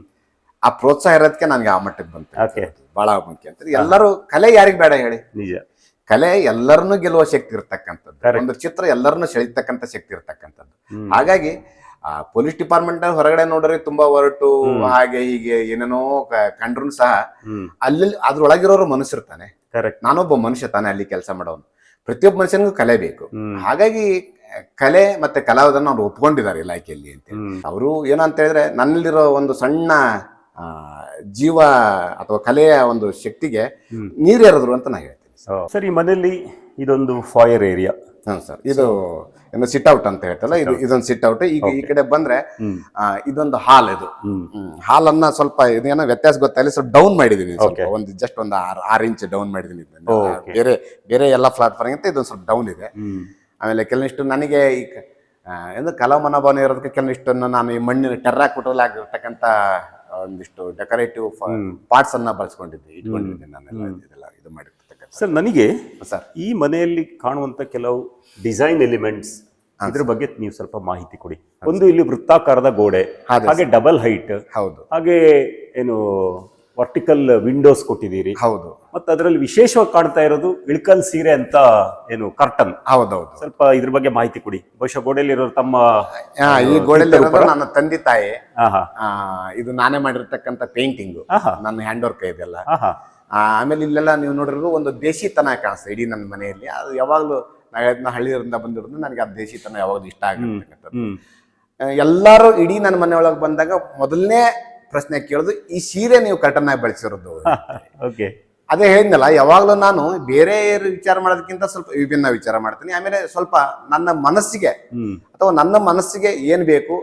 ಆ ಪ್ರೋತ್ಸಾಹ ಇರೋದಕ್ಕೆ ನನಗೆ ಆ ಮಟ್ಟಕ್ಕೆ ಬಂತು ಓಕೆ. ಬಹಳ ಮುಖ್ಯ ಅಂತ ಎಲ್ಲರೂ ಕಲೆ ಯಾರಿಗ್ ಬೇಡ ಹೇಳಿ. ನಿಜ. ಕಲೆ ಎಲ್ಲರನ್ನು ಗೆಲ್ಲುವ ಶಕ್ತಿ ಇರ್ತಕ್ಕಂಥದ್ದು. ಒಂದು ಚಿತ್ರ ಎಲ್ಲರನ್ನು ಸೆಳಿತಕ್ಕಂಥ ಶಕ್ತಿ ಇರ್ತಕ್ಕಂಥದ್ದು. ಹಾಗಾಗಿ ಆ ಪೊಲೀಸ್ ಡಿಪಾರ್ಟ್ಮೆಂಟ್ ಹೊರಗಡೆ ನೋಡ್ರಿ ತುಂಬಾ ಹೊರಟು ಹಾಗೆ ಹೀಗೆ ಏನೇನೋ ಕಂಡ್ರು ಸಹ ಅಲ್ಲಿ ಅದ್ರೊಳಗಿರೋರು ಮನುಷ್ಯರ್ತಾನೆ ಕರೆಕ್ಟ್ ನಾನೊಬ್ಬ ಮನುಷ್ಯ ತಾನೆ ಅಲ್ಲಿ ಕೆಲಸ ಮಾಡೋನು ಪ್ರತಿಯೊಬ್ಬ ಮನುಷ್ಯನಿಗೂ ಕಲೆ ಬೇಕು. ಹಾಗಾಗಿ ಕಲೆ ಮತ್ತೆ ಕಲಾವಿದನ್ನ ಅವ್ರು ಒಪ್ಕೊಂಡಿದ್ದಾರೆ ಇಲಾಖೆಯಲ್ಲಿ ಅಂತ ಅವರು ಏನಂತ ಹೇಳಿದ್ರೆ ನನ್ನಲ್ಲಿರೋ ಒಂದು ಸಣ್ಣ ಆ, ಜೀವ ಅಥವಾ ಕಲೆಯ ಒಂದು ಶಕ್ತಿಗೆ ನೀರು ಎರೆದ್ರು ಅಂತ ನಾ ಹೇಳ್ತೀನಿ ಸರ್ ಈ ಮನೆಯಲ್ಲಿ ಇದೊಂದು ಫಾಯರ್ ಏರಿಯಾ ಸರ್ ಇದು ಏನು ಸಿಟ್ ಔಟ್ ಅಂತ ಹೇಳ್ತಲ್ಲ ಇದು ಇದೊಂದು ಸಿಟ್ ಔಟ್ ಈಗ ಈ ಕಡೆ ಬಂದ್ರೆ ಆ, ಇದೊಂದು ಹಾಲ್ ಇದು. ಹಾಲ್ ಅನ್ನ ಸ್ವಲ್ಪ ಇದೇನೋ ವ್ಯತ್ಯಾಸ ಗೊತ್ತಾಗಲಿ ಸ್ವಲ್ಪ ಡೌನ್ ಮಾಡಿದೀನಿ ಸ್ವಲ್ಪ. ಒಂದು ಜಸ್ಟ್ ಒಂದು ಆರು ಆರು ಇಂಚ್ ಡೌನ್ ಮಾಡಿದೀನಿ ಇದನ್ನ. ಬೇರೆ ಬೇರೆ ಎಲ್ಲ ಪ್ಲಾಟ್ಫಾರ್ಮ್ ಅಂತ ಇದೊಂದು ಸ್ವಲ್ಪ ಡೌನ್ ಇದೆ. ಆಮೇಲೆ ಕೆಲವಿಷ್ಟು ನನಗೆ ಈ ಕ- ಆ, ಏನು ಕಲಾ ಮನೋಭಾವನೆ ಇರೋದಕ್ಕೆ ಕೆಲವಿಷ್ಟು ನಾನು ಈ ಮಣ್ಣಿನ ಟೆರ್ರಾಕ್ ಆಗಿರ್ತಕ್ಕಂಥ ಒಂದಿಷ್ಟು ಡೆಕೋರೇಟಿವ್ ಪಾರ್ಟ್ಸ್ ಅನ್ನ ಬಳಸ್ಕೊಂಡಿದ್ದೆ ಇಟ್ಕೊಂಡಿದ್ದೆ ನಾನೆಲ್ಲ ಇದೆಲ್ಲ ಇದು ಮಾಡಿರ್ತಕ್ಕಂಥ ಸರ್ ನನಗೆ ಸರ್. ಈ ಮನೆಯಲ್ಲಿ ಕಾಣುವಂತ ಕೆಲವು ಡಿಸೈನ್ ಎಲಿಮೆಂಟ್ಸ್ ಇದ್ರ ಬಗ್ಗೆ ನೀವು ಸ್ವಲ್ಪ ಮಾಹಿತಿ ಕೊಡಿ. ಒಂದು ಇಲ್ಲಿ ವೃತ್ತಾಕಾರದ ಗೋಡೆ ಹಾಗೆ ಡಬಲ್ ಹೈಟ್ ಹೌದು. ಹಾಗೆ ಏನು ವರ್ಟಿಕಲ್ ವಿಂಡೋಸ್ ಕೊಟ್ಟಿದ್ದೀರಿ. ಹೌದು. ಮತ್ತೆ ಅದರಲ್ಲಿ ವಿಶೇಷವಾಗಿ ಕಾಣ್ತಾ ಇರೋದು ಇಳ್ಕಲ್ ಸೀರೆ ಅಂತ ಏನು ಕರ್ಟನ್ ಹೌದೌದು. ಸ್ವಲ್ಪ ಇದ್ರ ಬಗ್ಗೆ ಮಾಹಿತಿ ಕೊಡಿ. ಬಹುಶಃ ಗೋಡೆಯಲ್ಲಿರೋ ತಮ್ಮ ಈ ಗೋಡೆಯಲ್ಲಿ ನನ್ನ ತಂದೆ ತಾಯಿ. ಇದು ನಾನೇ ಮಾಡಿರ್ತಕ್ಕಂಥ ಪೇಂಟಿಂಗ್ ನನ್ನ ಹ್ಯಾಂಡ್ ವರ್ಕ್ ಇದೆಲ್ಲ ಆಮೇಲೆ ಇಲ್ಲೆಲ್ಲ ನೀವು ನೋಡಿರೋದು ಒಂದು ದೇಶಿತನ ಕಾಣಿಸ್ತದೆ ಇಡೀ ನನ್ನ ಮನೆಯಲ್ಲಿ. ಅದು ಯಾವಾಗಲೂ ನಾ ಹೇಳ್ದ್ನ ಹಳ್ಳಿಯಿಂದ ಬಂದಿರೋದು ನನಗೆ ಆ ದೇಶಿತನ ಯಾವಾಗಲೂ ಇಷ್ಟ ಆಗಿರ್ತಕ್ಕಂಥದ್ದು ಎಲ್ಲರೂ ಇಡೀ ನನ್ನ ಮನೆಯೊಳಗೆ ಬಂದಾಗ ಮೊದಲನೇ ಪ್ರಶ್ನೆ ಕೇಳೋದು ಈ ಸೀರೆ ನೀವು ಕರ್ಟನ್ ಆಗಿ ಬಳಸಿರೋದು ಓಕೆ ಅದೇ ಹೇಳಿದ್ನಲ್ಲ ಯಾವಾಗಲೂ ನಾನು ಬೇರೆ ವಿಚಾರ ಮಾಡೋದಕ್ಕಿಂತ ಸ್ವಲ್ಪ ವಿಭಿನ್ನ ವಿಚಾರ ಮಾಡ್ತೀನಿ. ಆಮೇಲೆ ಸ್ವಲ್ಪ ನನ್ನ ಮನಸ್ಸಿಗೆ ಅಥವಾ ನನ್ನ ಮನಸ್ಸಿಗೆ ಏನ್ ಬೇಕು